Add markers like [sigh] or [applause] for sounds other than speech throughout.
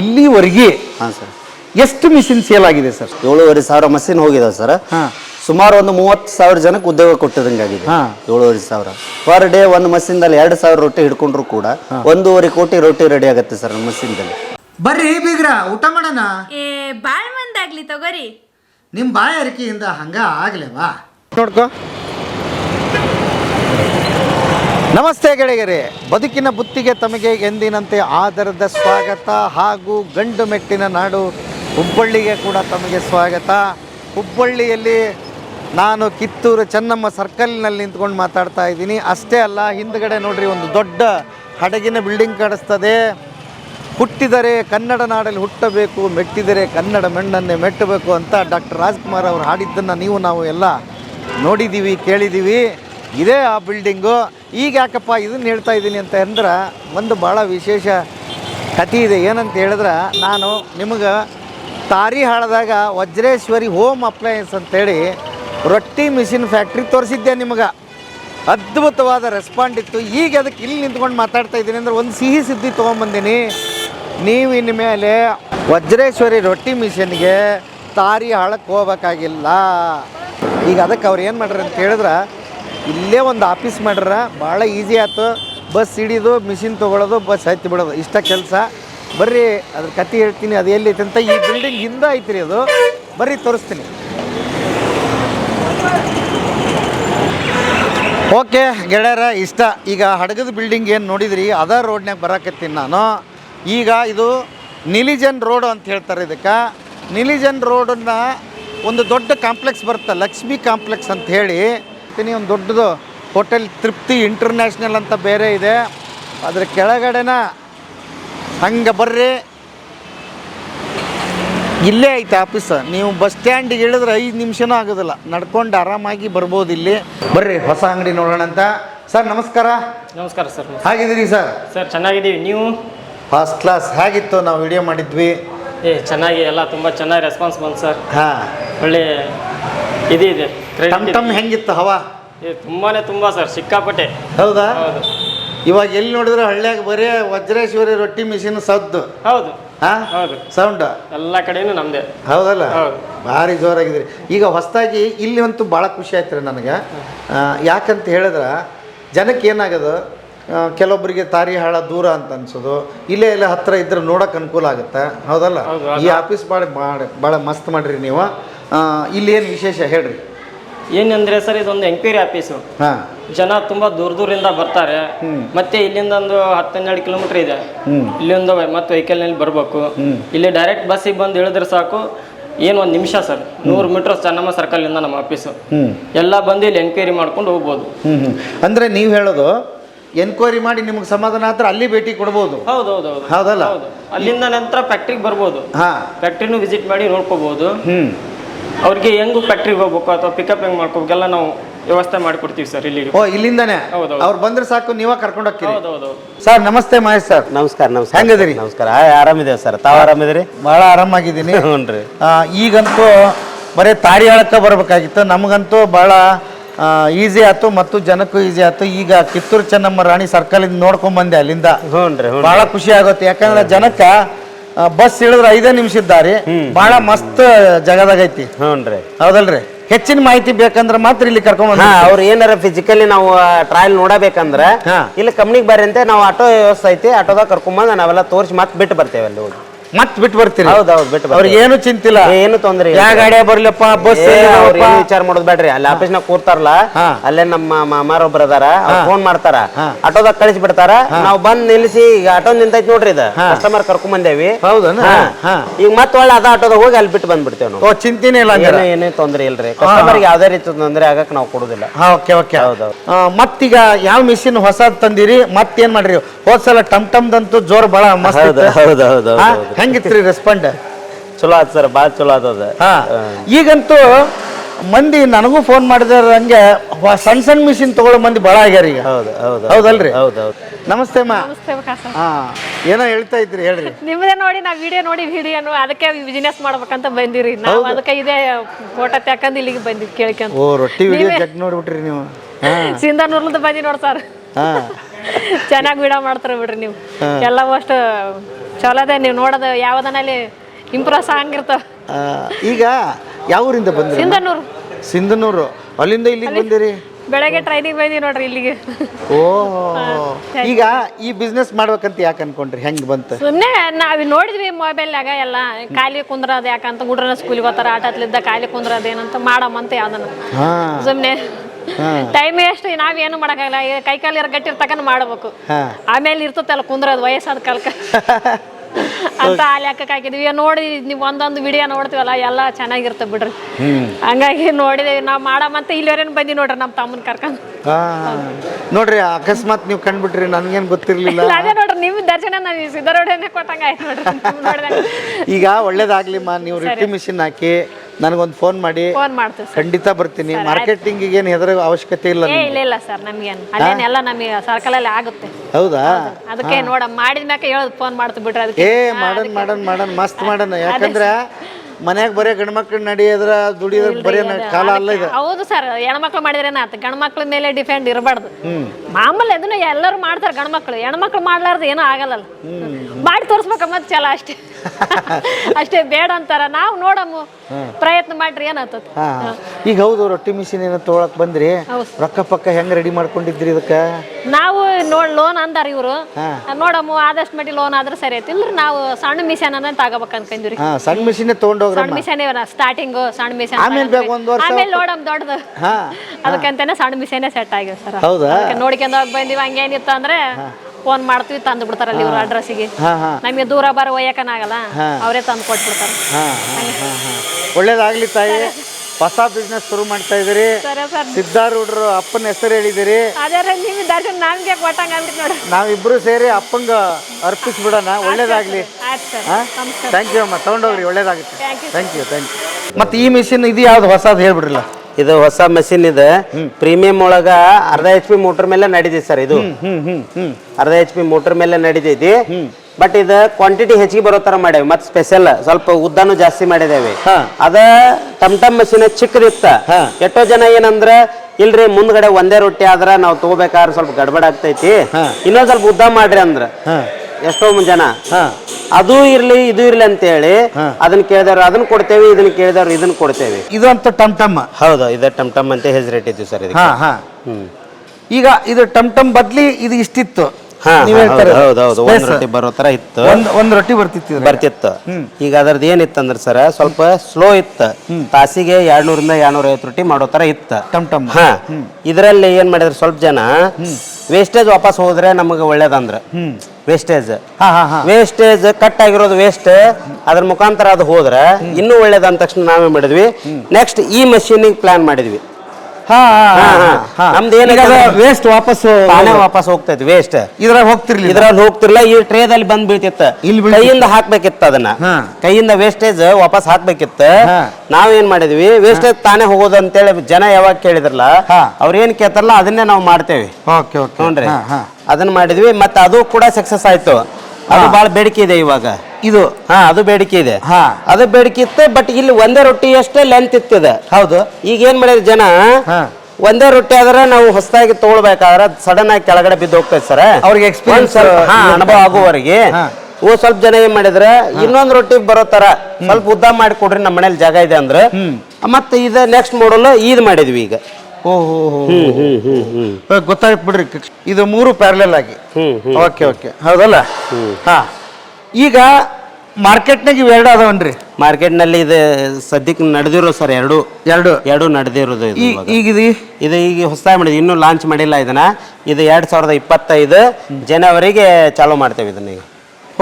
ಇಲ್ಲಿವರೆಗೆ ಹಾಂ ಸರ್. ಎಷ್ಟು ಮಿಷಿನ್ ಸೇಲ್ ಆಗಿದೆ ಸರ್? ಏಳುವರೆ ಸಾವಿರ ಮಷಿನ್ ಹೋಗಿದಾವೆ ಸರ್. ಹಾ. ಸುಮಾರು ಒಂದು ಮೂವತ್ತು ಸಾವಿರ ಜನಕ್ಕೆ ಉದ್ಯೋಗ ಕೊಟ್ಟದಂಗಾಗಿದೆ ಹಾ. ಏಳುವರೆ ಸಾವಿರ. ಪರ್ ಡೇ ಒಂದು ಮಷಿನ್ದಲ್ಲಿ ಎರಡು ಸಾವಿರ ರೊಟ್ಟಿ ಹಿಡ್ಕೊಂಡ್ರು ಕೂಡ ಒಂದೂವರೆ ಕೋಟಿ ರೊಟ್ಟಿ ರೆಡಿ ಆಗುತ್ತೆ ಸರ್ ಮಷಿನ್ದಲ್ಲಿ ಬರ್ರಿ ಬೀಗ್ರ ಊಟ ಮಾಡೋಣ? ಏ ಬಾಳ್ ಮಂದಾಗ್ಲಿ ತಗೋರಿ. ನಿಮ್ಮ ಬಾಯ ಅರಿಕೆಯಿಂದ ಹಂಗ ಆಗ್ಲೇವಾ? ನೋಡ್ಕೋ. ನಮಸ್ತೆ ಗೆಳೆಯರೇ, ಬದುಕಿನ ಬುತ್ತಿಗೆ ತಮಗೆ ಎಂದಿನಂತೆ ಆದರದ ಸ್ವಾಗತ ಹಾಗೂ ಗಂಡು ಮೆಟ್ಟಿನ ನಾಡು ಹುಬ್ಬಳ್ಳಿಗೆ ಕೂಡ ತಮಗೆ ಸ್ವಾಗತ. ಹುಬ್ಬಳ್ಳಿಯಲ್ಲಿ ನಾನು ಕಿತ್ತೂರು ಚೆನ್ನಮ್ಮ ಸರ್ಕಲ್ನಲ್ಲಿ ನಿಂತ್ಕೊಂಡು ಮಾತಾಡ್ತಾ ಇದ್ದೀನಿ. ಅಷ್ಟೇ ಅಲ್ಲ, ಹಿಂದ್ಗಡೆ ನೋಡ್ರಿ, ಒಂದು ದೊಡ್ಡ ಹಡಗಿನ ಬಿಲ್ಡಿಂಗ್ ಕಾಣಿಸ್ತದೆ. ಹುಟ್ಟಿದರೆ ಕನ್ನಡ ನಾಡಲ್ಲಿ ಹುಟ್ಟಬೇಕು, ಮೆಟ್ಟಿದರೆ ಕನ್ನಡ ಮಣ್ಣನ್ನೇ ಮೆಟ್ಟಬೇಕು ಅಂತ ಡಾಕ್ಟರ್ ರಾಜ್ಕುಮಾರ್ ಅವರು ಹಾಡಿದ್ದನ್ನು ನೀವು ನಾವು ಎಲ್ಲ ನೋಡಿದ್ದೀವಿ, ಕೇಳಿದ್ದೀವಿ. ಇದೇ ಆ ಬಿಲ್ಡಿಂಗು ಈಗ ಯಾಕಪ್ಪ ಇದನ್ನು ಹೇಳ್ತಾ ಇದ್ದೀನಿ ಅಂತ ಅಂದ್ರೆ ಒಂದು ಭಾಳ ವಿಶೇಷ ಕಥೆ ಇದೆ. ಏನಂತ ಹೇಳಿದ್ರೆ ನಾನು ನಿಮಗೆ ತಾರಿ ಹಾಳದಾಗ ವಜ್ರೇಶ್ವರಿ ಹೋಮ್ ಅಪ್ಲಯನ್ಸ್ ಅಂತೇಳಿ ರೊಟ್ಟಿ ಮಿಷಿನ್ ಫ್ಯಾಕ್ಟ್ರಿ ತೋರಿಸಿದ್ದೆ ನಿಮಗೆ. ಅದ್ಭುತವಾದ ರೆಸ್ಪಾಂಡ್ ಇತ್ತು. ಈಗ ಅದಕ್ಕೆ ಇಲ್ಲಿ ನಿಂತ್ಕೊಂಡು ಮಾತಾಡ್ತಾ ಇದ್ದೀನಿ ಅಂದ್ರೆ ಒಂದು ಸಿಹಿ ಸುದ್ದಿ ತೊಗೊಂಬಂದಿನಿ. ನೀವು ಇನ್ನು ಮೇಲೆ ವಜ್ರೇಶ್ವರಿ ರೊಟ್ಟಿ ಮಿಷನ್ಗೆ ತಾರಿ ಹಾಳಕ್ಕೆ ಹೋಗ್ಬೇಕಾಗಿಲ್ಲ. ಈಗ ಅದಕ್ಕೆ ಅವ್ರು ಏನು ಮಾಡ್ರಿ ಅಂತ ಹೇಳಿದ್ರೆ ಇಲ್ಲೇ ಒಂದು ಆಫೀಸ್ ಮಾಡ್ರ, ಭಾಳ ಈಸಿ ಆಯ್ತು. ಬಸ್ ಹಿಡಿದು ಮಿಷಿನ್ ತೊಗೊಳೋದು, ಬಸ್ ಹತ್ತಿ ಬಿಡೋದು, ಇಷ್ಟ ಕೆಲಸ. ಬರ್ರಿ, ಅದ್ರ ಕತೆ ಹೇಳ್ತೀನಿ, ಅದು ಎಲ್ಲಿ ಅಂತ. ಈ ಬಿಲ್ಡಿಂಗ್ ಹಿಂದೆ ಐತ್ರಿ ಅದು. ಬರ್ರಿ, ತೋರಿಸ್ತೀನಿ. ಓಕೆ, ಗೆಳೆಯರ, ಇಷ್ಟ. ಈಗ ಹಡಗದ ಬಿಲ್ಡಿಂಗ್ ಏನು ನೋಡಿದ್ರಿ? ಅದ ರೋಡ್ನಾಗ ಬರಕತ್ತೀನಿ ನಾನು. ಈಗ ಇದು ನಿಲಿಜನ್ ರೋಡ್ ಅಂತ ಹೇಳ್ತಾರೆ ಇದಕ್ಕೆ. ನಿಲಿಜನ್ ರೋಡನ್ನು ಒಂದು ದೊಡ್ಡ ಕಾಂಪ್ಲೆಕ್ಸ್ ಬರುತ್ತೆ, ಲಕ್ಷ್ಮಿ ಕಾಂಪ್ಲೆಕ್ಸ್ ಅಂತ ಹೇಳಿ. ತಿನಿ ಒಂದು ದೊಡ್ಡದು ಹೋಟೆಲ್ ತೃಪ್ತಿ ಇಂಟರ್ನ್ಯಾಷನಲ್ ಅಂತ ಬೇರೆ ಇದೆ. ಅದ್ರ ಕೆಳಗಡೆನ ಹಂಗೆ ಬರ್ರಿ. ಇಲ್ಲೇ ಐತೆ ಆಫೀಸ್. ನೀವು ಬಸ್ ಸ್ಟ್ಯಾಂಡಿಗೆ ಇಳಿದ್ರೆ ಐದು ನಿಮಿಷನೂ ಆಗೋದಿಲ್ಲ. ನಡ್ಕೊಂಡು ಆರಾಮಾಗಿ ಬರ್ಬೋದು ಇಲ್ಲಿ. ಬರ್ರಿ ಹೊಸ ಅಂಗಡಿ ನೋಡೋಣ ಅಂತ. ಸರ್ ನಮಸ್ಕಾರ. ನಮಸ್ಕಾರ ಸರ್ ಹಾಗಿದ್ದೀರಿ ಸರ್? ಸರ್ ಚೆನ್ನಾಗಿದ್ದೀವಿ. ನೀವು? ಫಸ್ಟ್ ಕ್ಲಾಸ್ ಹೇಗಿತ್ತು ನಾವು ವಿಡಿಯೋ ಮಾಡಿದ್ವಿ? ಏ ಚೆನ್ನಾಗಿ. ಎಲ್ಲ ತುಂಬ ಚೆನ್ನಾಗಿ ರೆಸ್ಪಾನ್ಸ್ ಬಂತು ಸರ್. ಹಾಂ. ಒಳ್ಳೆ ಇದು ಇದೆ. ಟಮ್ ಹೆಂಗಿತ್ತು ಹವಾ? ತುಂಬಾನೇ ತುಂಬಾ ಸರ್ ಸಿಕ್ಕಾಪಟ್ಟೆ. ಹೌದಾ? ಇವಾಗ ಎಲ್ಲಿ ನೋಡಿದ್ರೆ ಹಳ್ಳಿಯಾಗ ಬರೀ ವಜ್ರೇಶ್ವರಿ ರೊಟ್ಟಿ ಮಿಷಿನ್ ಸದ್ದು. ಹೌದು. ಹಾಂ? ಹೌದು. ಸೌಂಡ್ ಎಲ್ಲ ಕಡೆನೂ ನಮ್ದೆ. ಹೌದಲ್ಲ? ಹೌದು. ಭಾರಿ ಜೋರಾಗಿದ್ರಿ ಈಗ ಹೊಸದಾಗಿ ಇಲ್ಲಿ ಅಂತೂ ಭಾಳ ಖುಷಿ ಆಯ್ತು ರೀ ನನಗೆ. ಯಾಕಂತ ಹೇಳಿದ್ರೆ ಜನಕ್ಕೆ ಏನಾಗೋದು? ಕೆಲವೊಬ್ಬರಿಗೆ ತಾರಿ ಹಾಳ ದೂರ ಅಂತ ಅನ್ಸೋದು. ಇಲ್ಲೇ ಎಲ್ಲ ಹತ್ರ ಇದ್ರೆ ನೋಡೋಕೆ ಅನುಕೂಲ ಆಗುತ್ತೆ? ಹೌದಲ್ಲ? ಈ ಆಫೀಸ್ ಭಾಳ ಭಾಳ ಭಾಳ ಮಸ್ತ್ ಮಾಡ್ರಿ ನೀವು. ಇಲ್ಲಿ ಏನು ವಿಶೇಷ ಹೇಳ್ರಿ? ಏನಂದ್ರೆ ಸರ್ ಇದೊಂದು ಎಂಕ್ವೈರಿ ಆಫೀಸು. ಹಾಂ. ಜನ ತುಂಬಾ ದೂರ ದೂರಿಂದ ಬರ್ತಾರೆ. ಮತ್ತೆ ಇಲ್ಲಿಂದ ಒಂದು ಹತ್ತು ಹನ್ನೆರಡು ಕಿಲೋಮೀಟರ್ ಇದೆ. ಇಲ್ಲಿಂದ ಮತ್ತೆ ವೆಹಿಕಲ್ನಲ್ಲಿ ಬರ್ಬೇಕು. ಇಲ್ಲಿ ಡೈರೆಕ್ಟ್ ಬಸ್ಸಿಗೆ ಬಂದು ಇಳಿದ್ರೆ ಸಾಕು. ಏನು ಒಂದು ನಿಮಿಷ ಸರ್. ನೂರು ಮೀಟರ್ ಚನ್ನಮ್ಮ ಸರ್ಕಲ್ ಇಂದ ನಮ್ಮ ಆಫೀಸು ಎಲ್ಲ ಬಂದು ಇಲ್ಲಿ ಎಂಕ್ವೈರಿ ಮಾಡ್ಕೊಂಡು ಹೋಗ್ಬೋದು. ಅಂದ್ರೆ ನೀವು ಹೇಳೋದು ಎನ್ಕ್ವೈರಿ ಮಾಡಿ ನಿಮ್ಗೆ ಸಮಾಧಾನ ಆದ್ರೆ ಅಲ್ಲಿ ಭೇಟಿ ಕೊಡ್ಬೋದು. ಹೌದು ಹೌದು ಹೌದು ಹೌದಲ್ಲ? ಹೌದು. ಅಲ್ಲಿಂದ ನಂತರ ಫ್ಯಾಕ್ಟ್ರಿಗೆ ಬರ್ಬೋದು. ಹಾಂ. ಫ್ಯಾಕ್ಟ್ರಿನೂ ವಿಸಿಟ್ ಮಾಡಿ ನೋಡ್ಕೋಬಹುದು ಅವ್ರಿಗೆ ಹೆಂಗು ಫ್ಯಾಕ್ಟ್ರಿಗೆ ಹೋಗ್ಬೇಕು ಅಥವಾ ಪಿಕಪ್ ಹೆಂಗ್ ಮಾಡ್ಕೋಬೇಕೆಲ್ಲ ನಾವು ವ್ಯವಸ್ಥೆ ಮಾಡ್ಕೊಡ್ತೀವಿ ಸರ್ ಇಲ್ಲಿ ಓ ಇಲ್ಲಿಂದಾನೆ? ಹೌದು. ಅವ್ರು ಬಂದ್ರೆ ಸಾಕು ನೀವೇ ಕರ್ಕೊಂಡು ಹೋಗ್ತೀರಿ. ಹೌದು ಹೌದು ಸರ್ ನಮಸ್ತೆ ಮಹೇಶ್ ಸರ್. ನಮಸ್ಕಾರ ನಮಸ್ಕಾರ. ಹೆಂಗದಿರಿ? ನಮಸ್ಕಾರ. ಆ, ಆರಾಮಿದೇವೆ ಸರ್. ತಾವ್ ಆರಾಮಿದ್ರಿ ಬಹಳ ಆರಾಮಾಗಿದ್ದೀನಿ. [laughs] ಹ್ಞೂ ರೀ. ಆ, ಈಗಂತೂ ಬರೀ ತಾಡಿ ಹೇಳಕ್ಕೆ ಬರಬೇಕಾಗಿತ್ತು. ನಮಗಂತೂ ಭಾಳ ಈಸಿ ಆಯ್ತು ಮತ್ತು ಜನಕ್ಕೂ ಈಸಿ ಆಯ್ತು. ಈಗ ಕಿತ್ತೂರು ಚೆನ್ನಮ್ಮ ರಾಣಿ ಸರ್ಕಲಿಂದ ನೋಡ್ಕೊಂಡ್ ಬಂದೆ ಅಲ್ಲಿಂದ. ಹ್ಞೂ ರೀ ಹ್ಞೂ ಭಾಳ ಖುಷಿ ಆಗುತ್ತೆ. ಯಾಕಂದ್ರೆ ಜನಕ್ಕೆ ಬಸ್ ಇಳಿದ್ರೆ ಐದೇ ನಿಮಿಷ ದಾರಿ. ಬಹಳ ಮಸ್ತ್ ಜಗದಾಗ ಐತಿ. ಹೌದಲ್ರಿ? ಹೆಚ್ಚಿನ ಮಾಹಿತಿ ಬೇಕಂದ್ರೆ ಮಾತ್ರ ಇಲ್ಲಿ ಕರ್ಕೊಂಡ್ ಅವ್ರ ಏನಾರ ಫಿಸಿಕಲಿ ನಾವು ಟ್ರಯಲ್ ನೋಡಬೇಕಂದ್ರ. ಇಲ್ಲಿ ಕಂಪ್ನಿಗೆ ಬರ್ರಿ ಅಂತ ನಾವು ಆಟೋ ವ್ಯವಸ್ಥೆ ಐತಿ ಆಟೋದಾಗ ಬಂದ್ ನಾವೆಲ್ಲ ತೋರಿಸಿ ಮತ್ತೆ ಬಿಟ್ಟು ಬರ್ತೇವೆ ಅಲ್ಲಿ ಹೋಗಿ. ಮತ್ ಬಿಟ್ಟು ಬರ್ತೀರಿ. ಹೌದು ಹೌದು ಬಿಟ್ಟು ಅವ್ರಿಗೆ ಏನು ಚಿಂತಿಲ್ಲ. ಏನು ತೊಂದ್ರೆ ಇಲ್ಲ. ಯಾವ ಗಾಡಿಯ ಬರ್ಲಪ್ಪ? ಬಸ್ ಏ, ಅವ್ರು ಏನು ವಿಚಾರ ಮಾಡೋದು ಬೇಡ್ರಿ ಅಲ್ಲಿ ಆಫೀಸ್ನಾಗ ಕೂರ್ತಾರಲ್ಲ ಹಾ. ಅಲ್ಲೇ ನಮ್ಮ ಮಾಮಾರ ಒಬ್ರು ಅದಾರ. ಫೋನ್ ಮಾಡ್ತಾರ. ಹಾ. ಆಟೋದಾಗ ಕಳಿಸಿ ಬಿಡ್ತಾರ ನಾವ್ ಬಂದ್ ನಿಲ್ಸಿ ಈಗ ಆಟೋ ನಿಂತೈತಿ ನೋಡ್ರಿ ಇದು. ಹಾ. ಕಸ್ಟಮರ್ ಕರ್ಕೊಂಡ್ ಬಂದೇವಿ ಹೌದನ ಹಾ. ಹಾ. ಈಗ ಮತ್ತೆ ಒಳ್ಳೆ ಅದ ಆಟೋದಾಗ ಹೋಗಿ ಅಲ್ಲಿ ಬಿಟ್ಟು ಬಂದ್ಬಿಡ್ತೇವೆ ನಾವು. ಓ ಚಿಂತಿನೇ ಇಲ್ಲ ಏನು ಏನೇ ತೊಂದ್ರೆ ಇಲ್ರಿ. ಕಸ್ಟಮರ್ಗೆ ಯಾವ್ದೇ ರೀತಿ ತೊಂದ್ರೆ ಆಗಕ್ ನಾವು ಕೊಡುದಿಲ್ಲ. ಹಾ ಓಕೆ ಓಕೆ. ಹೌದೌದು. ಮತ್ತೀಗ ಯಾವ ಮಿಷಿನ್ ಹೊಸದ್ ತಂದಿರಿ? ಮತ್ತೇನ್ ಮಾಡ್ರಿ? ಹೋದ್ಸಲ ಟಮ್ ಟಮ್ದಂತೂ ಜೋರ್ ಬಹಳ ಮಸ್ತ್ ಹೌದು. ಹೌದು, ಹೌದು, ಹೌದು, ಹಾ? ಹೌದು. ಹೆಂಗಿತ್ರಿ ರೆಸ್ಪಾಂಡ್ ಚಲೋ ಆತ್ ಸರ್ ಭಾಳ ಚಲೋ ಆತದ ಹಾ. ಈಗಂತೂ ಮಂದಿ ನನಗೂ ಫೋನ್ ಮಾಡಿದಾರ ಹಂಗೆ ವ- ಸಣ್ಣ ಸಣ್ಣ ಮಿಷಿನ್ ತಗೊಳ್ಳೋ ಮಂದಿ ಭಾಳ ಆಗ್ಯಾರ ಈಗ. ಹೌದು ಹೌದು. ಹೌದಲ್ರಿ? ಹೌದು ಹೌದು. ನಮಸ್ತೆ ಮಾ ಹಾ ಏನೋ ಹೇಳ್ತಾ ಇದ್ರಿ ಹೇಳ್ರಿ. ನಿಮ್ದೇ ನೋಡಿ ನಾವು ವಿಡಿಯೋ ನೋಡಿ ವಿಡಿಯೋನು ಅದಕ್ಕೆ ಬಿಸಿನೆಸ್ ಮಾಡ್ಬೇಕಂತ ಬಂದಿರಿ. ನಾವು ಅದಕ್ಕೆ ಇದೇ ಫೋಟೋ ತಕ್ಕಂದು ಇಲ್ಲಿಗೆ ಬಂದಿದ್ದು ಕೇಳ್ಕೊಂತ ಓ ರೊಟ್ಟಿ ವಿಡಿಯೋ ಜಗ್ ನೋಡ್ಬಿಟ್ರಿ ನೀವು. ಸಿಂಧಾನೂರ್ಲಿಂದ ಬಂದಿ ನೋಡಿ ಸರ್ ಹಾ ಚೆನ್ನಾಗಿ ವಿಡಿಯೋ ಮಾಡ್ತಾರ ಬಿಡ್ರಿ ನೀವು. ಎಲ್ಲ ಅಷ್ಟು ಚಲೋ ಅದೇ ನೀವು ನೋಡೋದು ಯಾವ್ದನಲ್ಲಿ ಇಂಪ್ರೆಸ್ ಆಗಿರ್ತಾವ ಈಗ ಯಾವ ಊರಿಂದ ಬಂದ್ರಿ? ಸಿಂಧನೂರು. ಸಿಂಧನೂರು. ಅಲ್ಲಿಂದ ಇಲ್ಲಿಗೆ ಬಂದಿರಿ? ಬೆಳಗ್ಗೆ ಟ್ರೈನಿಂಗ್ ಬಂದಿ ನೋಡ್ರಿ ಇಲ್ಲಿಗೆ. ಓ ಈಗ ಈ ಬಿಸ್ನೆಸ್ ಮಾಡ್ಬೇಕಂತ ಯಾಕೆ ಅನ್ಕೊಂಡ್ರಿ? ಹೆಂಗ್ ಬಂತು? ಸುಮ್ಮನೆ ನಾವ್ ನೋಡಿದ್ವಿ ಮೊಬೈಲ್ನಾಗ ಎಲ್ಲ. ಖಾಲಿ ಕುಂದ್ರದ ಯಾಕಂತ ಹುಡ್ರನ ಸ್ಕೂಲಿಗೆ ಹೋಗ್ತಾರ ಆಟತ್ಲಿದ್ದ ಖಾಲಿ ಕುಂದ್ರದ ಏನಂತ ಮಾಡಮ್ಮಂತ ಯಾವ್ದನ್ನ ಸುಮ್ನೆ ಸುಮ್ಮನೆ ಟೈಮ್ ಎಷ್ಟು ನಾವೇನು ಮಾಡೋಕ್ಕಾಗಲ್ಲ. ಕೈ ಕಾಲು ಇರೋ ಗಟ್ಟಿ ತಕನ್ ಮಾಡ್ಬೇಕು. ಆಮೇಲೆ ಇರ್ತತಲ್ಲ ಕುಂದ್ರದು ವಯಸ್ಸಾದ ಕಾಲಕ್ಕೆ. [laughs] ಅಂತ ಆ ಲೆಕ್ಕಕ್ಕೆ ಹಾಕಿದ್ವಿ. ನೋಡಿ ನೀವು ಒಂದೊಂದು ವಿಡಿಯೋ ನೋಡ್ತೀವಲ್ಲ ಎಲ್ಲ ಚೆನ್ನಾಗಿರ್ತವೆ ಬಿಡ್ರಿ. ಹಂಗಾಗಿ ನೋಡಿದೇವಿ. ನಾವು ಮಾಡಮಂತ ಇಲ್ಲಿವರೇನು ಬಂದಿ ನೋಡ್ರಿ ನಮ್ಮ ತಮ್ಮನ ಕರ್ಕೊಂಡು. ನೋಡ್ರಿ ಅಕಸ್ಮಾತ್ ನೀವು ಕಂಡ್ಬಿಟ್ರಿ ನನ್ಗೇನ್ ಗೊತ್ತಿರಲಿಲ್ಲ. ಅದೇ ನೋಡ್ರಿ ನಿಮ್ಮ ದರ್ಶನ ನಾವು ಸಿದ್ದರೋಡನೆ ಕೊಟ್ಟಂಗ ಆಯ್ತು ನೋಡ್ರಿ. [laughs] ಈಗ ಒಳ್ಳೇದಾಗ್ಲಿಮ್ಮ ನೀವು ರಿಟ್ಟಿ ಮಿಷಿನ್ ಹಾಕಿ ನನಗೊಂದು ಫೋನ್ ಮಾಡಿ. ಫೋನ್ ಮಾಡ್ತೀವಿ ಸರ್. ಖಂಡಿತ ಬರ್ತೀನಿ. ಮಾರ್ಕೆಟಿಂಗ್ ಏನು ಹೆದರ ಅವಶ್ಯಕತೆ ಇಲ್ಲ ಏ ಇಲ್ಲ ಇಲ್ಲ ಸರ್ ನಮ್ಗೇನು ಅಲ್ಲೇನೆಲ್ಲ ನಮಗೆ ಸರ್ಕಲಲ್ಲಿ ಆಗುತ್ತೆ. ಹೌದಾ? ಅದಕ್ಕೆ ನೋಡ ಮಾಡಿದ ಮ್ಯಾಕೆ ಹೇಳೋದು ಫೋನ್ ಮಾಡ್ತ ಬಿಡ್ರಿ ಅದಕ್ಕೆ. ಏ ಮಾಡನ್ ಮಾಡನ್ ಮಾಡನ್ ಮಸ್ತ್ ಮಾಡನ್ ಯಾಕಂದ್ರೆ ಮನ್ಯಾಗ ಬರೇ ಗಂಡ್ಮಕ್ಳು ನಡೆಯದ್ರ ದುಡಿಯೋದ್ರ ಬರೇ ನ- ಕಾಲ ಅಲ್ಲ ಇದು. ಹೌದು ಸರ್ ಹೆಣ್ಮಕ್ಳು ಮಾಡಿದ್ರೆ ಏನಾಯ್ತು ಗಂಡ್ಮಕ್ಳ ಮೇಲೆ ಡಿಪೆಂಡ್ ಇರಬಾರ್ದು. ಮಾಮೂಲಿ ಅದನ್ನ ಎಲ್ಲರೂ ಮಾಡ್ತಾರೆ ಗಂಡ್ಮಕ್ಳು ಹೆಣ್ಮಕ್ಳು ಮಾಡ್ಲಾರ್ದು ಏನೂ ಆಗಲ್ಲ ಮಾಡಿ ತೋರಿಸ್ಬೇಕ ಮತ್ತೆ ಚಲ ಅಷ್ಟೇ. ಅಷ್ಟೇ ಬೇಡ ಅಂತಾರ. ನಾವು ನೋಡಮ್ಮ ಪ್ರಯತ್ನ ಮಾಡ್ರಿ ಏನಾಗ್ತದ? ಹಾ ಈಗ ಹೌದು ರೊಟ್ಟಿ ಮಿಷಿನ್ ಏನ ತೊಗೊಳಕ್ ಬಂದ್ರಿ. ರೊಕ್ಕ ಪಕ್ಕ ಹೆಂಗ್ ರೆಡಿ ಮಾಡ್ಕೊಂಡಿದ್ರಿ ಇದಕ್ಕ? ನಾವು ನೋಡ್ ಲೋನ್ ಅಂದಾರ ಇವ್ರು. ಹಾ. ನೋಡಮ್ಮ ಆದಷ್ಟು ಮಟ್ಟಿ ಲೋನ್ ಆದ್ರೆ ಸರಿ ಐತಿ ಇಲ್ರಿ ನಾವು ಸಣ್ಣ ಮಿಷನ್ ಅನ್ನ ತಗೋಬೇಕು ಅನ್ಕೊಂಡಿವ್ರಿ ಹಾ ಸಣ್ಣ ಮಿಷಿನ್ ತೊಗೊಂಡೋಗ್ರಮ್ಮ ಸಣ್ಣ ಮಿಷನ್ ಸ್ಟಾರ್ಟಿಂಗ್ ಸಣ್ಣ ಮಿಷನ್ ಆಮೇಲ್ ಬೇಕು ಒಂದ್ ವರ್ಷ ಆಮೇಲೆ ನೋಡಮ್ ದೊಡ್ಡದು. ಹಾ ಅದಕ್ಕಂತಾನೆ ಸಣ್ಣ ಮಿಷನೇ ಸೆಟ್ ಆಗಿವೆ ಸರ್. ಹೌದಾ? ನೋಡ್ಕೊಂಡ್ ಹೋಗಿ ಬಂದಿವಿ. ಹಂಗೇನಿತ್ತು ಅಂದ್ರೆ ಫೋನ್ ಮಾಡ್ತೀವಿ ತಂದು ಬಿಡ್ತಾರಲ್ಲ ಇವ್ರ ಅಡ್ರೆಸ್ಸಿಗೆ ಗೆ. ಹಾ ನಮಗೆ ದೂರ ಬರ ಒಯ್ಯಕನಾಗಲ್ಲ ಅವರೇ ತಂದು ಕೊಟ್ಬಿಡ್ತಾರೆ. ಒಳ್ಳೇದಾಗ್ಲಿ ತಾಯಿ. ಹೊಸ ಬಿಸ್ನೆಸ್ ಶುರು ಮಾಡ್ತಾ ಸರ್ ಸಿದ್ಧಾರೂಢರು ಅಪ್ಪನ ಹೆಸರು ಹೇಳಿದಿರಿ ನಾವಿಬ್ರು ಸೇರಿ ಅಪ್ಪಂಗ ಅರ್ಪಿಸ್ಬಿಡೋಣ. ಒಳ್ಳೇದಾಗ್ಲಿ. ಆಯ್ತು ಸರ್. ಥ್ಯಾಂಕ್ ಯು ಅಮ್ಮ. ತಗೊಂಡೋಗ್ರಿ. ಒಳ್ಳೇದಾಗುತ್ತೆ. ಥ್ಯಾಂಕ್ ಯು ಥ್ಯಾಂಕ್ ಯು ಮತ್ತೆ ಈ ಮಿಷಿನ್ ಇದು ಯಾವ್ದು? ಹೊಸದು ಹೇಳ್ಬಿಡ್ರಲ್ಲ. ಇದು ಹೊಸ ಮಷಿನ್ ಇದೆ. ಪ್ರೀಮಿಯಂ ಒಳಗ ಅರ್ಧ ಎಚ್ ಪಿ ಮೋಟರ್ ಮೇಲೆ ನಡೀತೈತಿ ಸರ್ ಇದು. ಅರ್ಧ ಎಚ್ ಪಿ ಮೋಟರ್ ಮೇಲೆ ನಡೀತೈತಿ. ಬಟ್ ಇದು ಕ್ವಾಂಟಿಟಿ ಹೆಚ್ಚಿಗೆ ಬರೋ ತರ ಮಾಡೇವಿ. ಮತ್ತೆ ಸ್ಪೆಷಲ್ ಸ್ವಲ್ಪ ಉದ್ದಾನು ಜಾಸ್ತಿ ಮಾಡಿದೇವೆ. ಅದ ಟಮ್ ಟಮ್ ಮಷಿನ್ ಚಿಕ್ಕದಿತ್ತ. ಎಷ್ಟೋ ಜನ ಏನಂದ್ರ ಇಲ್ರಿ ಮುಂದ್ಗಡೆ ಒಂದೇ ರೊಟ್ಟಿ ಆದ್ರ ನಾವು ತಗೋಬೇಕಾದ್ರೆ ಸ್ವಲ್ಪ ಗಡ್ಬಡ ಆಗ್ತೈತಿ. ಇನ್ನೊಂದ್ ಸ್ವಲ್ಪ ಉದ್ದ ಮಾಡ್ರಿ ಅಂದ್ರ. ಎಷ್ಟೋ ಜನ. ಹಾ. ಅದು ಇರ್ಲಿ ಇದು ಇರ್ಲಿ ಅಂತ ಹೇಳಿ ಅದನ್ನ ಕೇಳಿದವ್ರು ಅದನ್ನ ಕೊಡ್ತೇವೆ ಇದನ್ನ ಕೇಳಿದವ್ರು ಇದನ್ನ ಕೊಡ್ತೇವೆ. ಇದು ಅಂತ ಟಮ್ ಟಮ್. ಹೌದು ಇದು ಟಮ್ ಟಮ್ ಅಂತ ಹೆಸರಿಟ್ಟಿದ್ವಿ ಸರ್ ಇದು ಹಾ ಹಾ. ಹ್ಮ್. ಈಗ ಇದು ಟಮ್ ಟಮ್ ಬದ್ಲಿ ಇದು ಇಷ್ಟಿತ್ತು. ಹಾ ಹೇಳ್ತಾರೆ ಹೌದು ಹೌದು. ಒಂದ್ ರೊಟ್ಟಿ ಬರೋ ತರ ಇತ್ತು. ಒಂದ್ ರೊಟ್ಟಿ ಬರ್ತಿತ್ತು. ಬರ್ತಿತ್ತು. ಈಗ ಅದ್ರದ್ದು ಏನಿತ್ತಂದ್ರ ಸರ್ ಸ್ವಲ್ಪ ಸ್ಲೋ ಇತ್ತು. ತಾಸಿಗೆ ಎರಡ್ನೂರಿಂದ ಎರಡ್ನೂರ ಐವತ್ತು ರೊಟ್ಟಿ ಮಾಡೋ ತರ ಇತ್ತು. ಟಮ್ ಟಮ್. ಹಾ. ಇದರಲ್ಲಿ ಏನ್ ಮಾಡಿದ್ರು ಸ್ವಲ್ಪ ಜನ ವೇಸ್ಟೇಜ್ ವಾಪಸ್ ಹೋದ್ರೆ ನಮಗೆ ಒಳ್ಳೇದಂದ್ರ. ವೇಸ್ಟೇಜ್ ಹಾ ಹಾ ಹಾ. ವೇಸ್ಟೇಜ್ ಕಟ್ ಆಗಿರೋದು ವೇಸ್ಟ್ ಅದ್ರ ಮುಖಾಂತರ ಅದು ಹೋದ್ರೆ ಇನ್ನೂ ಒಳ್ಳೇದಂದ ತಕ್ಷಣ ನಾವೇ ಮಾಡಿದ್ವಿ. ನೆಕ್ಸ್ಟ್ ಈ ಮಷೀನಿಗೆ ಪ್ಲಾನ್ ಮಾಡಿದ್ವಿ. ನಮ್ದು ಏನಿದೆ ವೇಸ್ಟ್ ವಾಪಸ್ ತಾನೇ ವಾಪಸ್ ಹೋಗ್ತೈತಿ ವೇಸ್ಟ್ ಇದ್ರಾಗ ಹೋಗ್ತಿರ್ಲಿಲ್ಲ. ಇದ್ರಾಗ ಹೋಗ್ತಿರ್ಲಿಲ್ಲ ಈ ಟ್ರೇದಲ್ಲಿ ಬಂದ್ ಬೀಳ್ತಿತ್ತ. ಇಲ್ಲಿ. ಕೈಯಿಂದ ಹಾಕ್ಬೇಕಿತ್ತು ಅದನ್ನ. ಹಾ. ಕೈಯಿಂದ ವೇಸ್ಟೇಜ್ ವಾಪಸ್ ಹಾಕ್ಬೇಕಿತ್ತು. ಹಾ. ನಾವೇನ್ ಮಾಡಿದ್ವಿ ವೇಸ್ಟೇಜ್ ತಾನೇ ಹೋಗೋದು ಅಂತೇಳಿ ಜನ ಯಾವಾಗ ಕೇಳಿದ್ರಲ್ಲ ಹಾ. ಅವ್ರೇನ್ ಕೇಳ್ತಾರಲ್ಲ ಅದನ್ನೇ ನಾವು ಮಾಡ್ತೇವೆ. Okay okay. ನೋಡ್ರಿ. ಹಾ ಹಾ. ಅದನ್ನ ಮಾಡಿದ್ವಿ ಮತ್ತೆ ಅದು ಕೂಡ ಸಕ್ಸಸ್ ಆಯ್ತು. ಅದು ಬಹಳ ಬೇಡಿಕೆ ಇದೆ ಇವಾಗ. ಇದು. ಹಾ ಅದು ಬೇಡಿಕೆ ಇದೆ. ಹಾ. ಅದು ಬೇಡಿಕೆ ಇತ್ತು ಬಟ್ ಇಲ್ಲಿ ಒಂದೇ ರೊಟ್ಟಿ ಅಷ್ಟೇ ಲೆಂತ್ ಇತ್ತಿದೆ. ಹೌದು. ಈಗ ಏನ್ ಮಾಡಿದ್ರೆ ಜನ. ಒಂದೇ ರೊಟ್ಟಿ ಆದ್ರೆ ನಾವು ಹೊಸದಾಗಿ ತಗೊಳ್ಬೇಕಾದ್ರೆ ಸಡನ್ ಆಗಿ ಕೆಳಗಡೆ ಬಿದ್ದು ಹೋಗ್ತೈತೆ ಸರ್. ಅವ್ರಿಗೆ ಎಕ್ಸ್ಪೀರಿಯನ್ಸ್ ಅನುಭವ ಆಗುವವರೆಗೆ. ಓ ಸ್ವಲ್ಪ ಜನ ಏನ್ ಮಾಡಿದ್ರ ಇನ್ನೊಂದ್ ರೊಟ್ಟಿ ಬರೋ ತರ ಸ್ವಲ್ಪ ಉದ್ದ ಮಾಡಿ ಕೊಡ್ರಿ ನಮ್ಮ ಮನೇಲಿ ಜಾಗ ಇದೆ ಅಂದ್ರೆ. ಮತ್ತೆ ಇದ ನೆಕ್ಸ್ಟ್ ಮಾಡಲ್ ಈದ್ ಮಾಡಿದ್ವಿ ಈಗ. ಓಹೋ ಹ್ಮ್ ಹ್ಮ್ ಹ್ಮ್ ಹ್ಮ್. ಗೊತ್ತಾಯ್ತು ಬಿಡ್ರಿ ಇದು ಮೂರು ಪ್ಯಾರಲಲ್ ಆಗಿ. ಹ್ಮ್ ಹ್ಮ್ ಓಕೆ ಓಕೆ ಹೌದಲ್ಲ? ಹಾ. ಈಗ ಮಾರ್ಕೆಟ್ನಾಗ ಇವೆರಡು ಅದಾವನ್ರಿ. ಮಾರ್ಕೆಟ್ನಲ್ಲಿ ಇದು ಸದ್ಯಕ್ಕೆ ನಡೆದಿರೋ ಸರ್ ಎರಡು. ಎರಡು. ಎರಡು ನಡೆದಿರೋದು ಈಗ ಇದು ಇದು ಈಗ ಹೊಸದಾಗಿ ಮಾಡಿದ್ವಿ ಇನ್ನೂ ಲಾಂಚ್ ಮಾಡಿಲ್ಲ ಇದನ್ನ. ಇದು ಎರಡು ಸಾವಿರದ ಇಪ್ಪತ್ತೈದು ಜನವರಿಗೆ ಚಾಲೂ ಮಾಡ್ತೇವೆ ಇದನ್ನ ಈಗ.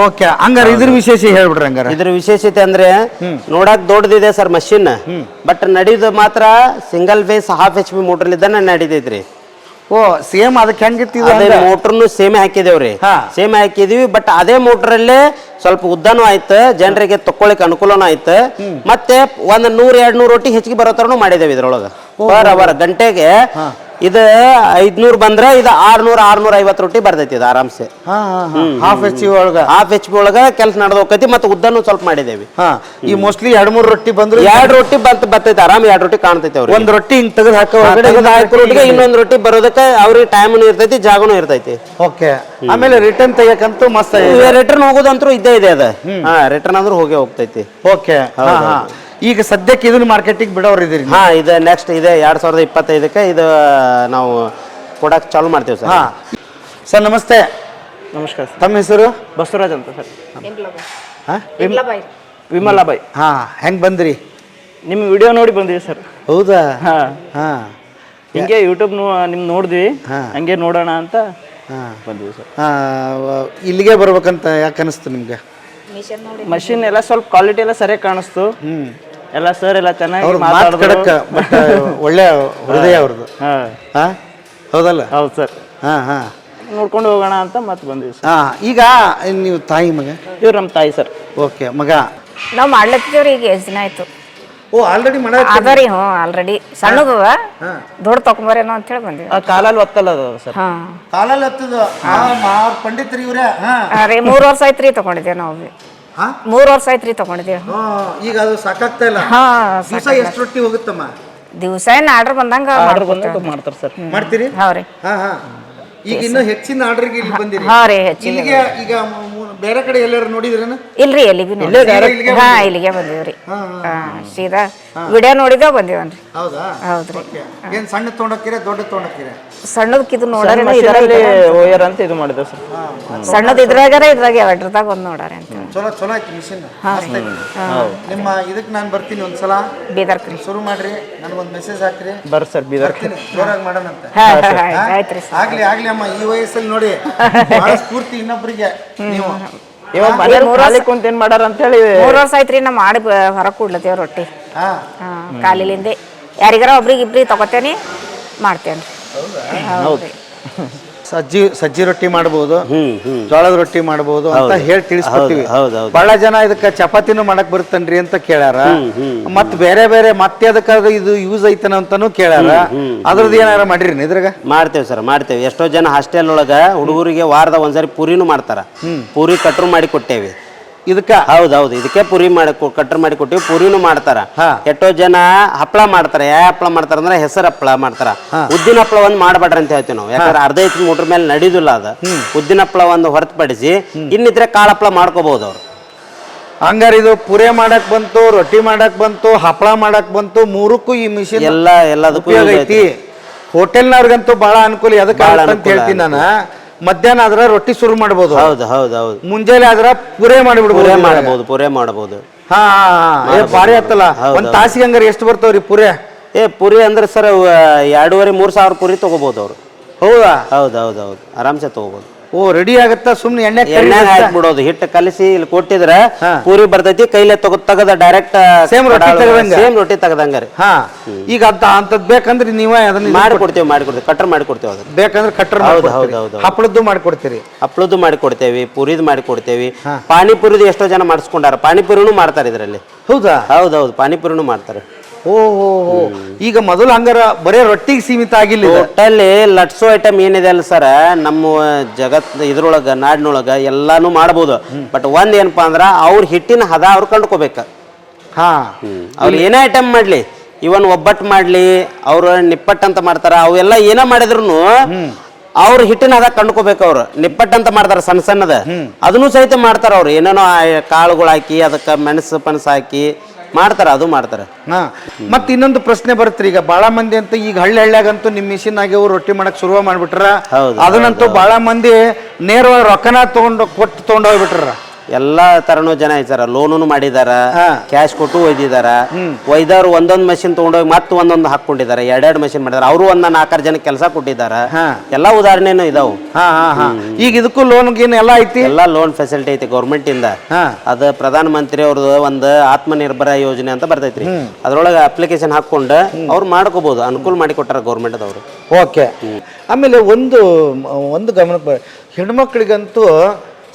ಓಕೆ ಹಂಗಾರೆ ಇದ್ರ ವಿಶೇಷ ಹೇಳ್ಬಿಡ್ರಿ ಹಂಗಾರೆ. ಇದ್ರ ವಿಶೇಷತೆ ಅಂದ್ರೆ ನೋಡಕ್ ದೊಡ್ಡದಿದೆ ಸರ್ ಮಷಿನ್ ಬಟ್ ನಡೀದು ಮಾತ್ರ single phase half H P motor ಇದ್ದಾನೆ ನಡೀತೈತ್ರಿ. ಓ ಸೇಮ್ ಅದಕ್ಕೆ ಹೆಂಗಿತ್ತು ಅದೇ ಹಂಗ? ಮೋಟರ್ನು ಸೇಮ್ ಹಾಕಿದೇವ್ರಿ. ಹಾ. ಸೇಮ್ ಹಾಕಿದೀವಿ ಬಟ್ ಅದೇ ಮೋಟ್ರಲ್ಲೇ ಸ್ವಲ್ಪ ಉದ್ದನೂ ಆಯ್ತು ಜನರಿಗೆ ತಕ್ಕೊಳಕ್ ಅನುಕೂಲನೂ ಆಯ್ತು. ಮತ್ತೆ ಒಂದ್ ನೂರ್ ಎರಡ್ ನೂರ್ ರೊಟ್ಟಿ ಹೆಚ್ಚಿಗೆ ಬರೋ ತರನು ಮಾಡಿದೇವೆ ಇದ್ರೊಳಗ. ಪರ್ ಅವರ್ ಗಂಟೆಗೆ ಇದು ಐದ್ನೂರ್ ಬಂದ್ರೆ ಇದು ಆರ್ನೂರ ಆರ್ನೂರ ಐವತ್ತು ರೊಟ್ಟಿ ಬರ್ತೈತಿ ಇದು ಆರಾಮ್ಸೆ. ಹಾಫ್ ಎಚ್ ಒಳಗ. ಹಾಫ್ ಎಚ್ ಪಿ ಒಳಗ ಕೆಲಸ ನಡೆದು ಹೋಗ್ತೈತಿ ಮತ್ತೆ ಉದ್ದನು ಸ್ವಲ್ಪ ಮಾಡಿದೇವಿ. ಹಾ ಈ ಮೋಸ್ಟ್ಲಿ ಎರಡ್ ಮೂರ್ ರೊಟ್ಟಿ ಬಂದ್ರು ಎರಡ್ ರೊಟ್ಟಿ ಬಂತ ಬರ್ತೈತಿ ಆರಾಮ್ ಎರಡ್ ರೊಟ್ಟಿ ಕಾಣ್ತೈತಿ ಅವ್ರಿಗೆ. ಒಂದ್ ರೊಟ್ಟಿ ಹಿಂಗ್ ತೆಗೆದು ಹಾಕೋ ಒಳಗಡೆ ತೆಗೆದು ಹಾಕೋ ರೊಟ್ಟಿಗೆ ಇನ್ನೊಂದ್ ರೊಟ್ಟಿ ಬರೋದಕ್ಕೆ ಅವ್ರಿಗೆ ಟೈಮ್ನು ಇರ್ತೈತಿ ಜಾಗನೂ ಇರ್ತೈತಿ. ಓಕೆ ಆಮೇಲೆ ರಿಟರ್ನ್ ತೆಗಿಯಕಂತೂ ಮಸ್ತ್ ರಿಟರ್ನ್ ಹೋಗೋದಂತೂ ಇದ್ದೇ ಇದೆ ಅದ. ಹಾ ರಿಟರ್ನ್ ಆದ್ರೂ ಹೋಗೇ ಹೋಗ್ತೈತಿ. ಓಕೆ ಹಾ ಈಗ ಸದ್ಯಕ್ಕೆ ಇದನ್ನ ಮಾರ್ಕೆಟಿಗೆ ಬಿಡೋರು ಇದೀರಿ ಹಾ ಇದು ನೆಕ್ಸ್ಟ್ ಇದೆ ಎರಡ್ ಸಾವಿರದ ಇಪ್ಪತ್ತೈದಕ್ಕೆ ಇದು ನಾವು ಕೊಡಕ್ ಚಾಲು ಮಾಡ್ತೇವೆ ಸರ್. ಹಾ. ಸರ್ ನಮಸ್ತೆ. ನಮಸ್ಕಾರ ಸರ್. ತಮ್ಮ ಹೆಸರು? ಬಸವರಾಜ್ ಅಂತ ಸರ್. ಹಾ? ವಿಮಲಾಬಾಯಿ. ಹಾ ಹೆಂಗ್ ಬಂದ್ರಿ? ನಿಮ್ಮ ವಿಡಿಯೋ ನೋಡಿ ಬಂದಿವಿ ಸರ್. ಹೌದಾ? ಹಾ. ಹಾ. ಹಿಂಗೆ ಯೂಟ್ಯೂಬ್ ನಿಮ್ ನೋಡಿದ್ವಿ. ಹಾ. ಹಂಗೆ ನೋಡೋಣ ಅಂತ ಹಾ. ಬಂದಿವಿ ಸರ್. ಇಲ್ಲಿಗೆ ಬರ್ಬೇಕಂತ ಯಾಕೆ ಅನಿಸ್ತು ನಿಮ್ಗೆ? ಮಷಿನ್ ಎಲ್ಲ ಸ್ವಲ್ಪ ಕ್ವಾಲಿಟಿ ಎಲ್ಲ ಸರಿಯಾಗಿ ಕಾಣಿಸ್ತು. ಎಲ್ಲ ಸರ್ ಎಲ್ಲ ಚೆನ್ನಾಗಿ ಅವ್ರ ಮಾತಾಡಿದ್ರು. ಬಟ್ [laughs] ಒಳ್ಳೆ ಹೃದಯ ಅವ್ರದ್ದು. ಹಾಂ. ಹಾ ಹೌದಲ್ಲ? ಹೌದು ಸರ್ ಹಾ ಹಾ. ನೋಡ್ಕೊಂಡು ಹೋಗೋಣ ಅಂತ ಮತ್ತೆ ಬಂದಿವಿ ಸರ್ ಹಾ ಈಗ ನೀವು ತಾಯಿ ಮಗ? ಇವ್ರು ನಮ್ಮ ತಾಯಿ ಸರ್ ಓಕೆ ಮಗ? ನಾವು ಮಾಡ್ಲತ್ತಿದ್ದೇವ್ರಿ ಈಗ ಎಷ್ಟು ದಿನ ಆಯ್ತು? ಓ ಆಲ್ರೆಡಿ ಮಾಡ ಅದ ರೀ ಹ್ಞೂ ಆಲ್ರೆಡಿ ಸಣ್ಣದವ ದೊಡ್ಡ ತಗೊಂಬರೇನೋ ಅಂತ ಹೇಳಿ ಬಂದಿವಿ. ಆ ಕಾಲಲ್ಲಿ ಒತ್ತಲ್ಲ ಅದು ಸರ್ ಹಾ. ಕಾಲಲ್ಲಿ ಹತ್ತದ ಮಾರ್ ಪಂಡಿತರು ಇವ್ರೆ. ಹಾ. ರೀ ಮೂರು ವರ್ಷ ಆಯ್ತು ರೀ ತಗೊಂಡಿದ್ದೇವೆ ನಾವು. ಮೂರು ವರ್ಷ ಆಯ್ತು ರೀ ತಗೊಂಡಿದ್ದೇವೆ. ಹಾ, ಈಗ ಅದು ಸಾಕಾಗ್ತಾ ಇಲ್ಲ. ಹಾ ದಿವಸ ಎಷ್ಟು ರೊಟ್ಟಿ ಹೋಗುತ್ತಮ್ಮ? ದಿವಸ ಏನು ಆರ್ಡರ್ ಬಂದಂಗ ಆರ್ಡರ್ ಬಂದಾಗ ಮಾಡ್ತಾರೆ ಸರ್. ಮಾಡ್ತೀರಿ? ಹಾ ರೀ. ಹಾ ಹಾ. ಈಗ ಇನ್ನೂ ಹೆಚ್ಚಿನ ಆರ್ಡರ್ಗೆ ಇಲ್ಲಿ ಬಂದಿರಿ? ಹಾ ರೀ ಹೆಚ್ಚಿನ ಇಲ್ಲಿಗೆ ಈಗ ಬೇರೆ ಕಡೆ ಎಲ್ಲಾರು ನೋಡಿದ್ರೇನು? ಇಲ್ರಿ ಎಲ್ಲಿಗೂ ಹಾ ಇಲ್ಲಿಗೆ ಬಂದಿವ್ರಿ. ಹಾ ಸೀದಾ ವಿಡಿಯೋ ನೋಡಿದ ಬಂದಿವನ್ರಿ. ಹೌದಾ? ಹೌದ್ರಿ. ಏನ್ ಸಣ್ಣ ತೊಗೊಂಡಕ್ಕಿರ ದೊಡ್ಡ ತೊಗೊಂಡಕ್ಕಿರ ಸಣ್ಣದಕ್ಕೆ ಇದು ನೋಡಾರ ಮಷೀನಲ್ಲಿ ಓಯರ್ ಅಂತ ಇದು ಮಾಡಿದೆ ಸರ್. ಸಣ್ಣದು ಇದ್ರಾಗಾರ ಇದ್ರಾಗ ಎರಡ್ರದಾಗ ಒಂದು ನೋಡಾರ ಅಂತ. ಚಲೋ ಚಲೋ ಆಯ್ತು ಮಿಷಿನ್ ನಿಮ್ಮ ಇದಕ್ಕೆ ನಾನು ಬರ್ತೀನಿ ಒಂದ್ಸಲ. ಬೀದರ್ಕ್ರಿ ಶುರು ಮಾಡ್ರಿ. ನನಗೊಂದು ಮೆಸೇಜ್ ಹಾಕ್ರಿ. ಬರ್ರಿ ಸರ್ ಬೀದರ್ ಜೋರಾಗಿ ಮಾಡೋಣ ಅಂತ ಹಾ ಹಾ? ಆಗ್ಲಿ ಆಗ್ಲಿ ಅಮ್ಮ ಈ ವಯಸ್ಸಲ್ಲಿ ನೋಡಿ [laughs] ಬಹಳ ಸ್ಫೂರ್ತಿ ಇನ್ನೊಬ್ಬರಿಗೆ ನೀವು ಇವಾಗ ಮನೇಲಿ ಖಾಲಿ ಕುಂತ ಏನ್ ಮಾಡಾರ ಅಂತ ಹೇಳಿ ಮೂರು ವರ್ಷ ಆಯ್ತ್ರಿ ನಾ ಮಾಡಿ ಹೊರಗೆ ಕೊಡ್ಲತ್ತೇವ್ ರೊಟ್ಟಿ. ಹಾ. ಹಾ ಕಾಲಿಲಿಂದೆ. ಯಾರಿಗಾರ ಒಬ್ರಿಗೆ ಇಬ್ರಿಗೆ ತಗೋತೇನೆ ಮಾಡ್ತೇನೆ ಹೌದ್ರಿ. ಸಜ್ಜಿ ಸಜ್ಜಿ ರೊಟ್ಟಿ ಮಾಡಬಹುದು ಜೋಳದ ರೊಟ್ಟಿ ಮಾಡಬಹುದು ಅಂತ ಹೇಳಿ ತಿಳಿಸ್ಕೊಡ್ತೀವಿ. ಬಹಳ ಜನ ಇದಕ್ಕೆ ಚಪಾತಿನೂ ಮಾಡಕ್ ಬರುತ್ತನ್ರಿ ಅಂತ ಕೇಳ್ಯಾರ. ಮತ್ ಬೇರೆ ಬೇರೆ ಮತ್ತೆ ಅದಕ್ಕಾದ್ರೆ ಇದು ಯೂಸ್ ಐತನ ಅಂತಾನು ಕೇಳ್ಯಾರ. ಅದ್ರದ್ದು ಏನಾರ ಮಾಡಿರಿ ಇದ್ರಾಗ? ಮಾಡ್ತೇವೆ ಸರ್ ಮಾಡ್ತೇವೆ. ಎಷ್ಟೋ ಜನ ಹಾಸ್ಟೆಲ್ ಒಳಗ ಹುಡುಗರಿಗೆ ವಾರದ ಒಂದ್ಸರಿ ಪೂರಿನೂ ಮಾಡ್ತಾರ. ಪೂರಿ ಕಟ್ರು ಮಾಡಿ ಕೊಟ್ಟೇವಿ. ಇದಕ್ಕ? ಹೌದೌದು ಇದಕ್ಕೆ ಪುರಿ ಮಾಡಿ ಕಟ್ರ್ ಮಾಡಿ ಕೊಟ್ಟಿವಿ. ಪುರಿನೂ ಮಾಡ್ತಾರ. ಎಷ್ಟೋ ಜನ ಹಪ್ಪಳ ಮಾಡ್ತಾರೆ. ಯಾ ಹಪ್ಳ ಮಾಡ್ತಾರ ಅಂದ್ರೆ ಹೆಸರು ಹಪ್ಪಳ ಮಾಡ್ತಾರ. ಉದ್ದಿನ ಹಪ್ಪಳ ಒಂದ್ ಮಾಡಬೇಡ್ರಿ ಅಂತ ಹೇಳ್ತೀವಿ ನಾವು. ಯಾಕಂದ್ರೆ ಅರ್ಧ ಐತಿ ಮೂಟ್ರ ಮೇಲೆ ನಡೀದಿಲ್ಲ ಅದ. ಉದ್ದಿನ ಹಪ್ಪಳ ಒಂದು ಹೊರತುಪಡಿಸಿ ಇನ್ನಿದ್ರೆ ಕಾಳ ಹಪ್ಪಳ ಮಾಡ್ಕೋಬಹುದು ಅವ್ರು. ಹಂಗಾರ ಇದು ಪುರೆ ಮಾಡಕ್ ಬಂತು ರೊಟ್ಟಿ ಮಾಡಕ್ ಬಂತು ಹಪ್ಪಳ ಮಾಡಕ್ ಬಂತು ಮೂರಕ್ಕೂ ಈ ಮಿಷಿನ್ ಎಲ್ಲ ಎಲ್ಲದಕ್ಕೂ ಐತಿ. ಹೋಟೆಲ್ನವ್ರಿಗಂತೂ ಬಹಳ ಅನುಕೂಲ. ಅದಕ್ಕೆ ಅಂತ ಹೇಳ್ತೀನಿ ನಾನು. ಮಧ್ಯಾಹ್ನ ಆದ್ರ ರೊಟ್ಟಿ ಶುರು ಮಾಡ್ಬೋದು. ಹೌದು ಹೌದು ಹೌದು. ಮುಂಜಾನೆ ಆದ್ರ ಪುರೆ ಮಾಡಿಬಿಡ್ಬೋದು ಪುರೆ. ಮಾಡಬಹುದು ಪುರೆ ಮಾಡಬಹುದು ಹಾ ಹಾ, ಭಾರಿ ಆತಲ್ಲ. ಒಂದ್ ತಾಸಿಗೆ ಹಂಗಾರೆ ಎಷ್ಟು ಬರ್ತಾವ್ರಿ ಪುರೆ? ಏ ಪುರಿ ಅಂದ್ರೆ ಸರ್ ಎರಡೂವರೆ ಮೂರು ಸಾವಿರ ಪುರಿ ತಗೋಬಹುದು ಅವ್ರು. ಹೌದಾ? ಹೌದು ಹೌದು ಹೌದು. ಆರಾಮ್ಸೆ ತಗೋಬಹುದು ಓ ರೆಡಿ ಆಗತ್ತಾ? ಸುಮ್ನೆ ಎಣ್ಣೆ ಎಣ್ಣೆ ಹಾಕ್ಬಿಡೋದು. ಹಿಟ್ಟು ಕಲಸಿ ಇಲ್ಲಿ ಕೊಟ್ಟಿದ್ರೆ. ಪೂರಿ ಬರ್ತೈತಿ ಕೈಲೇ ತಗ ತಗದ ಡೈರೆಕ್ಟ್ ಸೇಮ್ ರೊಟ್ಟಿ ತಗದಂಗೆ? ಸೇಮ್ ರೊಟ್ಟಿ ತಗದಂಗ ರೀ. ಹಾ. ಈಗ ಅಂತ ಅಂತದ್ ಬೇಕಂದ್ರೆ ನೀವೇ ಅದನ್ನ ಮಾಡಿ ಕೊಡ್ತೀವಿ ಮಾಡಿ ಕೊಡ್ತೀವಿ. ಕಟ್ರ್ ಮಾಡಿ ಕೊಡ್ತೀವಿ ಅದನ್ನ. ಬೇಕಂದ್ರೆ ಕಟ್ರ್ ಹೌದು, ಹೌದು, ಹೌದು. ಹಪ್ಪಳದ್ದು ಮಾಡ್ಕೊಡ್ತೀರಿ ಹಪ್ಪಳದ್ದು ಮಾಡಿ ಕೊಡ್ತೇವೆ ಪೂರಿದು ಮಾಡಿ ಕೊಡ್ತೇವಿ. ಪಾನಿಪುರಿದು ಎಷ್ಟೋ ಜನ ಮಾಡಿಸ್ಕೊಂಡಾರ. ಪಾನಿಪುರಿನೂ ಮಾಡ್ತಾರೆ ಇದರಲ್ಲಿ. ಹೌದಾ? ಹೌದೌದು ಪಾನಿಪುರಿನೂ ಮಾಡ್ತಾರೆ. ಓ ಹೋ ಹೋ. ಈಗ ಮೊದಲು ಹಂಗಾರ ಬರೇ ರೊಟ್ಟಿಗೆ ಸೀಮಿತ ಆಗಿಲ್ಲ. ಒಟ್ಟಲ್ಲಿ ಲಟ್ಸೋ ಐಟಮ್ ಏನಿದೆ ಅಲ್ಲ ಸರ್ ನಮ್ಮ ಜಗತ್ ಇದ್ರೊಳಗ ನಾಡಿನೊಳಗ ಎಲ್ಲಾನು ಮಾಡ್ಬೋದು. ಬಟ್ ಒಂದ್ ಏನಪ್ಪಾ ಅಂದ್ರ ಅವ್ರ ಹಿಟ್ಟಿನ ಹದ ಅವ್ರು ಕಂಡ್ಕೋಬೇಕ. ಹಾ. ಅವ್ರು ಏನೇ ಐಟಮ್ ಮಾಡ್ಲಿ ಇವನ್ ಒಬ್ಬಟ್ಟು ಮಾಡ್ಲಿ ಅವ್ರ ನಿಪ್ಪಟ್ಟು ಅಂತ ಮಾಡ್ತಾರ ಅವೆಲ್ಲ ಏನ ಮಾಡಿದ್ರು ಅವ್ರ ಹಿಟ್ಟಿನ ಹದ ಕಂಡ್ಕೋಬೇಕು ಅವ್ರು. ನಿಪ್ಪಟ್ಟು ಅಂತ ಮಾಡ್ತಾರ ಸಣ್ಣ ಸಣ್ಣದ. ಅದನ್ನು ಸಹಿತ ಮಾಡ್ತಾರ ಅವ್ರು. ಏನೇನೋ ಕಾಳುಗಳು ಹಾಕಿ ಅದಕ್ಕೆ ಮೆಣಸು ಪಣಸು ಹಾಕಿ ಮಾಡ್ತಾರ ಅದು ಮಾಡ್ತಾರ. ಹಾ. ಮತ್ತೆ ಇನ್ನೊಂದು ಪ್ರಶ್ನೆ ಬರುತ್ತೆ ಈಗ ಬಾಳ ಮಂದಿ ಅಂತ ಈಗ ಹಳ್ಳಿ ಹಳ್ಳಿಯಾಗಂತೂ ನಿಮ್ ಮಿಷಿನ್ ಆಗ್ಯಾವ ರೊಟ್ಟಿ ಮಾಡಕ್ ಶುರು ಮಾಡ್ಬಿಟ್ರ. ಹೌದು, ಅದನ್ನಂತೂ ಬಹಳ ಮಂದಿ ನೇರವಾಗಿ ರೊಕ್ಕನ ತಗೊಂಡು ಕೊಟ್ಟು ತಗೊಂಡ್ ಹೋಗ್ಬಿಟ್ರ. ಎಲ್ಲಾ ತರನು ಜನ ಐತಾರ. ಲೋನು ಮಾಡಿದಾರ. ಕ್ಯಾಶ್ ಕೊಟ್ಟು ಒಯ್ದಿದಾರ. ಒಯ್ದವ್ರು ಒಂದೊಂದ್ ಮಷಿನ್ ತಗೊಂಡೋಗಿ ಮತ್ತೆ ಒಂದೊಂದು ಹಾಕೊಂಡಿದ್ದಾರೆ ಎರಡೆರಡು ಮಷಿನ್ ಮಾಡಿದಾರೆ. ಅವರು ಒಂದ ನಾಲ್ಕಾರು ಜನ ಕೆಲಸ ಕೊಟ್ಟಿದಾರ. ಹಾ. ಎಲ್ಲಾ ಉದಾಹರಣೆನೂ ಇದಾವು. ಹಾ ಹಾ ಹಾ. ಈಗ ಇದಕ್ಕೂ ಲೋನ್ ಗೀನ್ ಎಲ್ಲ ಐತಿ? ಎಲ್ಲಾ ಲೋನ್ ಫೆಸಿಲಿಟಿ ಐತಿ ಗೌರ್ಮೆಂಟ್ ಇಂದ. ಅದ ಪ್ರಧಾನ ಮಂತ್ರಿ ಅವ್ರದ್ದು ಒಂದು ಆತ್ಮನಿರ್ಭರ ಯೋಜನೆ ಅಂತ ಬರ್ತೈತ್ರಿ. ಅದ್ರೊಳಗೆ ಅಪ್ಲಿಕೇಶನ್ ಹಾಕೊಂಡು ಅವ್ರು ಮಾಡ್ಕೋಬಹುದು ಅನುಕೂಲ ಮಾಡಿ ಕೊಟ್ಟಾರ ಗೌರ್ಮೆಂಟ್ ಅವರು ಓಕೆ. ಆಮೇಲೆ ಒಂದು ಒಂದು ಗಮನಕ್ಕೆ ಹೆಣ್ಮಕ್ಳಿಗಂತೂ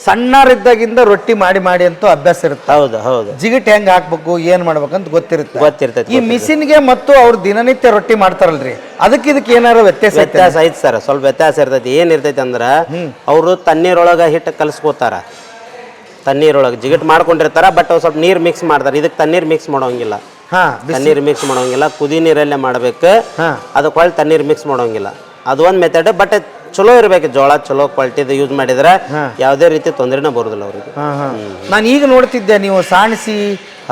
ಸಣ್ಣರಿದ್ದಾಗಿಂದ ರೊಟ್ಟಿ ಮಾಡಿ ಮಾಡಿ ಅಂತೂ ಅಭ್ಯಾಸ ಇರುತ್ತೆ. ಹೌದು ಹೌದು. ಜಿಗಿಟ್ ಹೆಂಗ್ ಹಾಕ್ಬೇಕು ಏನ್ ಮಾಡ್ಬೇಕಂತ ಗೊತ್ತಿರುತ್ತೆ. ಗೊತ್ತಿರ್ತೈತಿ ಈ ಮಿಷಿನ್ಗೆ ಮತ್ತು ಅವ್ರು ದಿನನಿತ್ಯ ರೊಟ್ಟಿ ಮಾಡ್ತಾರಲ್ರಿ. ಅದಕ್ಕೆ ಇದಕ್ಕೆ ಏನಾರ ವ್ಯತ್ಯಾಸ ವ್ಯತ್ಯಾಸ ಐತಿ ಸರ್ ಸ್ವಲ್ಪ ವ್ಯತ್ಯಾಸ ಇರ್ತೈತಿ. ಏನ್ ಇರ್ತೈತಿ ಅಂದ್ರ ಅವರು ತಣ್ಣೀರೊಳಗ ಹಿಟ್ಟು ಕಲಸ್ಕೋತಾರ. ತಣ್ಣೀರೊಳಗೆ ಜಿಗಿಟ್ ಮಾಡ್ಕೊಂಡಿರ್ತಾರ ಬಟ್ ಸ್ವಲ್ಪ ನೀರ್ ಮಿಕ್ಸ್ ಮಾಡ್ತಾರ. ಇದಕ್ಕೆ ತಣ್ಣೀರ್ ಮಿಕ್ಸ್ ಮಾಡೋಂಗಿಲ್ಲ. ಹಾ ತಣ್ಣೀರ್ ಮಿಕ್ಸ್ ಮಾಡೋಂಗಿಲ್ಲ. ಕುದಿ ನೀರಲ್ಲೇ ಮಾಡ್ಬೇಕು. ಹಾ. ಅದಕ್ಕೆ ಹೊಳ್ಳಿ ತಣ್ಣೀರ್ ಮಿಕ್ಸ್ ಮಾಡೋಂಗಿಲ್ಲ. ಅದು ಒಂದು ಮೆಥಡ್ ಬಟ್ ಚಲೋ ಇರಬೇಕು ಜೋಳ ಚಲೋ ಕ್ವಾಲಿಟಿದು ಯೂಸ್ ಮಾಡಿದ್ರೆ ಯಾವುದೇ ರೀತಿ ತೊಂದರೆನೇ ಬರೋದಿಲ್ಲ ಅವ್ರಿಗೆ. ನಾನು ಈಗ ನೋಡ್ತಿದ್ದೆ ನೀವು ಸಾಣಿಸಿ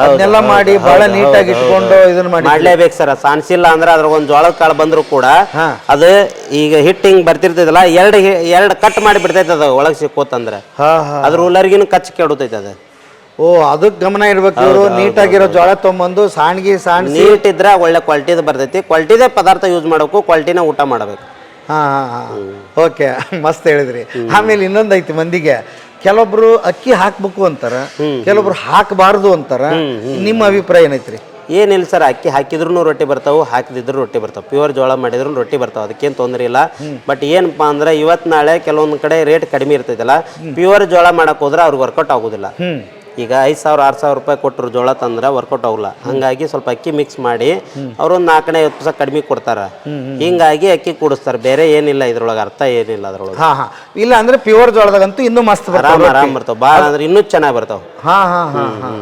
ಅದನ್ನೆಲ್ಲ ಮಾಡಿ ಬಹಳ ನೀಟಾಗಿ ಇಟ್ಕೊಂಡು ಇದನ್ನ ಮಾಡಿ ಮಾಡ್ಲೇಬೇಕು ಸರ್ ಸಾಣಿಸಿಲ್ಲ ಅಂದ್ರೆ ಅದ್ರ ಒಂದು ಜೋಳದ ಕಾಳು ಬಂದ್ರು ಕೂಡ. ಅದು ಈಗ ಹಿಟ್ಟಿಂಗ್ ಬರ್ತಿರ್ತೈತಲ್ಲ ಎರಡು ಎರಡು ಕಟ್ ಮಾಡಿ ಬಿಡ್ತೈತೆ ಅದು ಒಳಗೆ ಸಿಕ್ಕೋತಂದ್ರೆ ಅದ್ರ. ಉಲ್ಲರಿಗಿನ ಕಚ್ ಕೆಡುತೈತೆ ಅದು. ಓ ಅದಕ್ಕೆ ಗಮನ ಇರ್ಬೇಕು ಇವರು ನೀಟಾಗಿರೋ ಜೋಳ ತೊಗೊಂಬಂದು ಸಾಣಿಗೆ ಸಾಣ್ ನೀಟ್ ಇದ್ರೆ ಒಳ್ಳೆ ಕ್ವಾಲಿಟಿದು ಬರ್ತೈತಿ. ಕ್ವಾಲಿಟಿದೇ ಪದಾರ್ಥ ಯೂಸ್ ಮಾಡಬೇಕು ಕ್ವಾಲಿಟಿನ ಊಟ ಮಾಡಬೇಕು. ಹಾ ಹಾ ಹಾ. ಓಕೆ [laughs] ಮಸ್ತ್ ಹೇಳಿದ್ರಿ. ಆಮೇಲೆ ಇನ್ನೊಂದು ಐತಿ ಮಂದಿಗೆ ಕೆಲವೊಬ್ರು ಅಕ್ಕಿ ಹಾಕ್ಬೇಕು ಅಂತಾರ ಕೆಲವೊಬ್ರು ಹಾಕಬಾರ್ದು ಅಂತಾರ ನಿಮ್ಮ ಅಭಿಪ್ರಾಯ ಏನೈತ್ರಿ? ಏನಿಲ್ಲ ಸರ್ ಅಕ್ಕಿ ಹಾಕಿದ್ರು ರೊಟ್ಟಿ ಬರ್ತಾವು ಹಾಕಿದ್ರು ರೊಟ್ಟಿ ಬರ್ತಾವೆ. ಪ್ಯೂರ್ ಜೋಳ ಮಾಡಿದ್ರು ರೊಟ್ಟಿ ಬರ್ತಾವೆ ಅದಕ್ಕೇನು ತೊಂದರೆ ಇಲ್ಲ. ಬಟ್ ಏನಪ್ಪ ಅಂದ್ರೆ ಇವತ್ತು ನಾಳೆ ಕೆಲವೊಂದು ಕಡೆ ರೇಟ್ ಕಡಿಮೆ ಇರ್ತೈತಲ್ಲ ಪ್ಯೂರ್ ಜೋಳ ಮಾಡಕ್ ಹೋದ್ರೆ ಅವ್ರಿಗೆ ವರ್ಕೌಟ್ ಆಗೋದಿಲ್ಲ. ಈಗ ಐದು ಸಾವಿರ ಆರು ಸಾವಿರ ರೂಪಾಯಿ ಕೊಟ್ಟರು ಜೋಳ ತಂದ್ರೆ ವರ್ಕೌಟ್ ಆಗಲ್ಲ ಹಂಗಾಗಿ ಸ್ವಲ್ಪ ಅಕ್ಕಿ ಮಿಕ್ಸ್ ಮಾಡಿ ಅವ್ರು ಒಂದು ನಾಲ್ಕನೇ ಐವತ್ತು ಪೈಸೆ ಕಡಿಮೆ ಕೊಡ್ತಾರ. ಹಿಂಗಾಗಿ ಅಕ್ಕಿ ಕೂಡಿಸ್ತಾರೆ. ಬೇರೆ ಏನಿಲ್ಲ ಇದ್ರೊಳಗೆ ಅರ್ಥ ಏನಿಲ್ಲ ಅದ್ರೊಳಗೆ. ಹಾ ಹಾ. ಇಲ್ಲ ಅಂದ್ರೆ ಪ್ಯೂರ್ ಜೋಳದಾಗಂತೂ ಇನ್ನೂ ಮಸ್ತ್ ಆರಾಮ್ ಆರಾಮ ಆರಾಮ್ ಬರ್ತಾವ. ಭಾಳ ಅಂದ್ರೆ ಇನ್ನೂ ಚೆನ್ನಾಗಿ ಬರ್ತಾವೆ. ಹಾ ಹಾ ಹಾ ಹಾ.